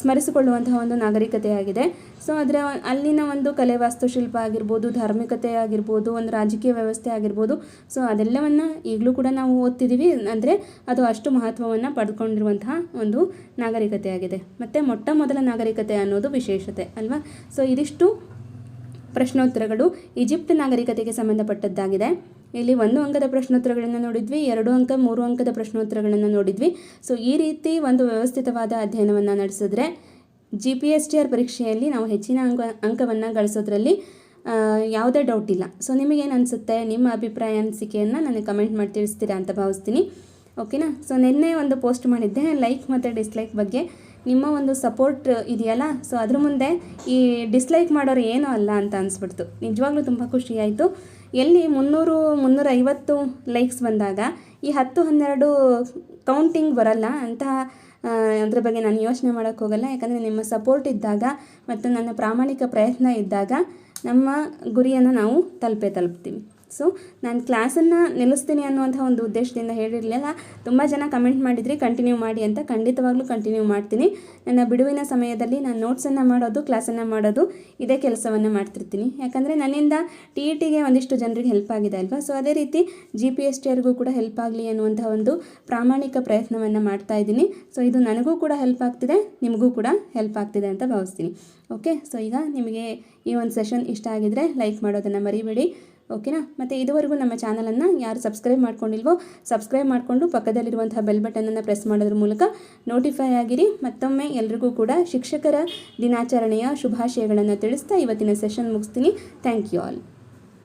ಸ್ಮರಿಸಿಕೊಳ್ಳುವಂತಹ ಒಂದು ನಾಗರಿಕತೆಯಾಗಿದೆ. ಸೊ ಅದರ ಅಲ್ಲಿನ ಒಂದು ಕಲೆ ವಾಸ್ತುಶಿಲ್ಪ ಆಗಿರ್ಬೋದು, ಧಾರ್ಮಿಕತೆ ಆಗಿರ್ಬೋದು, ಒಂದು ರಾಜಕೀಯ ವ್ಯವಸ್ಥೆ ಆಗಿರ್ಬೋದು ಸೊ ಅದೆಲ್ಲವನ್ನು ಈಗಲೂ ಕೂಡ ನಾವು ಓದ್ತಿದ್ದೀವಿ. ಅಂದರೆ ಅದು ಅಷ್ಟು ಮಹತ್ವವನ್ನು ಪಡ್ಕೊಂಡಿರುವಂತಹ ಒಂದು ನಾಗರಿಕತೆಯಾಗಿದೆ. ಮತ್ತು ಮೊಟ್ಟ ಮೊದಲ ನಾಗರಿಕತೆ ಅನ್ನೋದು ವಿಶೇಷತೆ, ಅಲ್ವಾ? ಸೊ ಇದಿಷ್ಟು ಪ್ರಶ್ನೋತ್ತರಗಳು ಈಜಿಪ್ಟ್ ನಾಗರಿಕತೆಗೆ ಸಂಬಂಧಪಟ್ಟದ್ದಾಗಿದೆ. ಇಲ್ಲಿ ಒಂದು ಅಂಕದ ಪ್ರಶ್ನೋತ್ತರಗಳನ್ನು ನೋಡಿದ್ವಿ, ಎರಡು ಅಂಕ, ಮೂರು ಅಂಕದ ಪ್ರಶ್ನೋತ್ತರಗಳನ್ನು ನೋಡಿದ್ವಿ. ಸೊ ಈ ರೀತಿ ಒಂದು ವ್ಯವಸ್ಥಿತವಾದ ಅಧ್ಯಯನವನ್ನು ನಡೆಸಿದ್ರೆ G P S T R ಪರೀಕ್ಷೆಯಲ್ಲಿ ನಾವು ಹೆಚ್ಚಿನ ಅಂಕ, ಅಂಕವನ್ನು ಗಳಿಸೋದ್ರಲ್ಲಿ ಯಾವುದೇ ಡೌಟ್ ಇಲ್ಲ. ಸೊ ನಿಮಗೇನು ಅನಿಸುತ್ತೆ? ನಿಮ್ಮ ಅಭಿಪ್ರಾಯ, ಅನಿಸಿಕೆಯನ್ನು ನನಗೆ ಕಮೆಂಟ್ ಮಾಡಿ ತಿಳಿಸ್ತೀರಾ ಅಂತ ಭಾವಿಸ್ತೀನಿ. ಓಕೆನಾ ಸೊ ನಿನ್ನೆ ಒಂದು ಪೋಸ್ಟ್ ಮಾಡಿದ್ದೆ ಲೈಕ್ ಮತ್ತು ಡಿಸ್ಲೈಕ್ ಬಗ್ಗೆ. ನಿಮ್ಮ ಒಂದು ಸಪೋರ್ಟ್ ಇದೆಯಲ್ಲ? ಸೊ ಅದ್ರ ಮುಂದೆ ಈ ಡಿಸ್ಲೈಕ್ ಮಾಡೋರು ಏನೂ ಅಲ್ಲ ಅಂತ ಅನಿಸ್ಬಿಡ್ತು. ನಿಜವಾಗ್ಲೂ ತುಂಬ ಖುಷಿಯಾಯಿತು ಎಲ್ಲಿ ಮುನ್ನೂರು ಮುನ್ನೂರ ಐವತ್ತು ಲೈಕ್ಸ್ ಬಂದಾಗ ಈ ಹತ್ತು, ಹನ್ನೆರಡು ಕೌಂಟಿಂಗ್ ಬರಲ್ಲ. ಅಂತಹ ಅದ್ರ ಬಗ್ಗೆ ನಾನು ಯೋಚನೆ ಮಾಡೋಕ್ಕೆ ಹೋಗಲ್ಲ. ಯಾಕಂದರೆ ನಿಮ್ಮ ಸಪೋರ್ಟ್ ಇದ್ದಾಗ ಮತ್ತು ನನ್ನ ಪ್ರಾಮಾಣಿಕ ಪ್ರಯತ್ನ ಇದ್ದಾಗ ನಮ್ಮ ಗುರಿಯನ್ನು ನಾವು ತಲುಪೇ ತಲುಪ್ತೀವಿ. ಸೊ ನಾನು ಕ್ಲಾಸನ್ನು ನಿಲ್ಲಿಸ್ತೀನಿ ಅನ್ನುವಂಥ ಒಂದು ಉದ್ದೇಶದಿಂದ ಹೇಳಿರಲಿಲ್ಲ. ತುಂಬ ಜನ ಕಮೆಂಟ್ ಮಾಡಿದ್ರಿ ಕಂಟಿನ್ಯೂ ಮಾಡಿ ಅಂತ ಖಂಡಿತವಾಗ್ಲೂ ಕಂಟಿನ್ಯೂ ಮಾಡ್ತೀನಿ. ನನ್ನ ಬಿಡುವಿನ ಸಮಯದಲ್ಲಿ ನಾನು ನೋಟ್ಸನ್ನು ಮಾಡೋದು ಕ್ಲಾಸನ್ನು ಮಾಡೋದು, ಇದೇ ಕೆಲಸವನ್ನು ಮಾಡ್ತಿರ್ತೀನಿ. ಯಾಕಂದರೆ ನನ್ನಿಂದ ಟಿ ಇ ಟಿಗೆ ಒಂದಿಷ್ಟು ಜನರಿಗೆ ಹೆಲ್ಪ್ ಆಗಿದೆ ಅಲ್ವಾ? ಸೊ ಅದೇ ರೀತಿ ಜಿ ಪಿ ಎಸ್ ಟಿಯರ್ಗೂ ಕೂಡ ಹೆಲ್ಪ್ ಆಗಲಿ ಅನ್ನುವಂಥ ಒಂದು ಪ್ರಾಮಾಣಿಕ ಪ್ರಯತ್ನವನ್ನು ಮಾಡ್ತಾ ಇದ್ದೀನಿ. ಸೊ ಇದು ನನಗೂ ಕೂಡ ಹೆಲ್ಪ್ ಆಗ್ತಿದೆ, ನಿಮಗೂ ಕೂಡ ಹೆಲ್ಪ್ ಆಗ್ತಿದೆ ಅಂತ ಭಾವಿಸ್ತೀನಿ. ಓಕೆ ಸೊ ಈಗ ನಿಮಗೆ ಈ ಒಂದು ಸೆಷನ್ ಇಷ್ಟ ಆಗಿದರೆ ಲೈಕ್ ಮಾಡೋದನ್ನು ಮರಿಬೇಡಿ. ಓಕೆನಾ? ಮತ್ತು ಇದುವರೆಗೂ ನಮ್ಮ ಚಾನಲನ್ನು ಯಾರು ಸಬ್ಸ್ಕ್ರೈಬ್ ಮಾಡ್ಕೊಂಡಿಲ್ವೋ, ಸಬ್ಸ್ಕ್ರೈಬ್ ಮಾಡಿಕೊಂಡು ಪಕ್ಕದಲ್ಲಿರುವಂತಹ ಬೆಲ್ ಬಟನನ್ನು ಪ್ರೆಸ್ ಮಾಡೋದ್ರ ಮೂಲಕ ನೋಟಿಫೈ ಆಗಿರಿ. ಮತ್ತೊಮ್ಮೆ ಎಲ್ರಿಗೂ ಕೂಡ ಶಿಕ್ಷಕರ ದಿನಾಚರಣೆಯ ಶುಭಾಶಯಗಳನ್ನು ತಿಳಿಸ್ತಾ ಇವತ್ತಿನ ಸೆಷನ್ ಮುಗಿಸ್ತೀನಿ. Thank you all.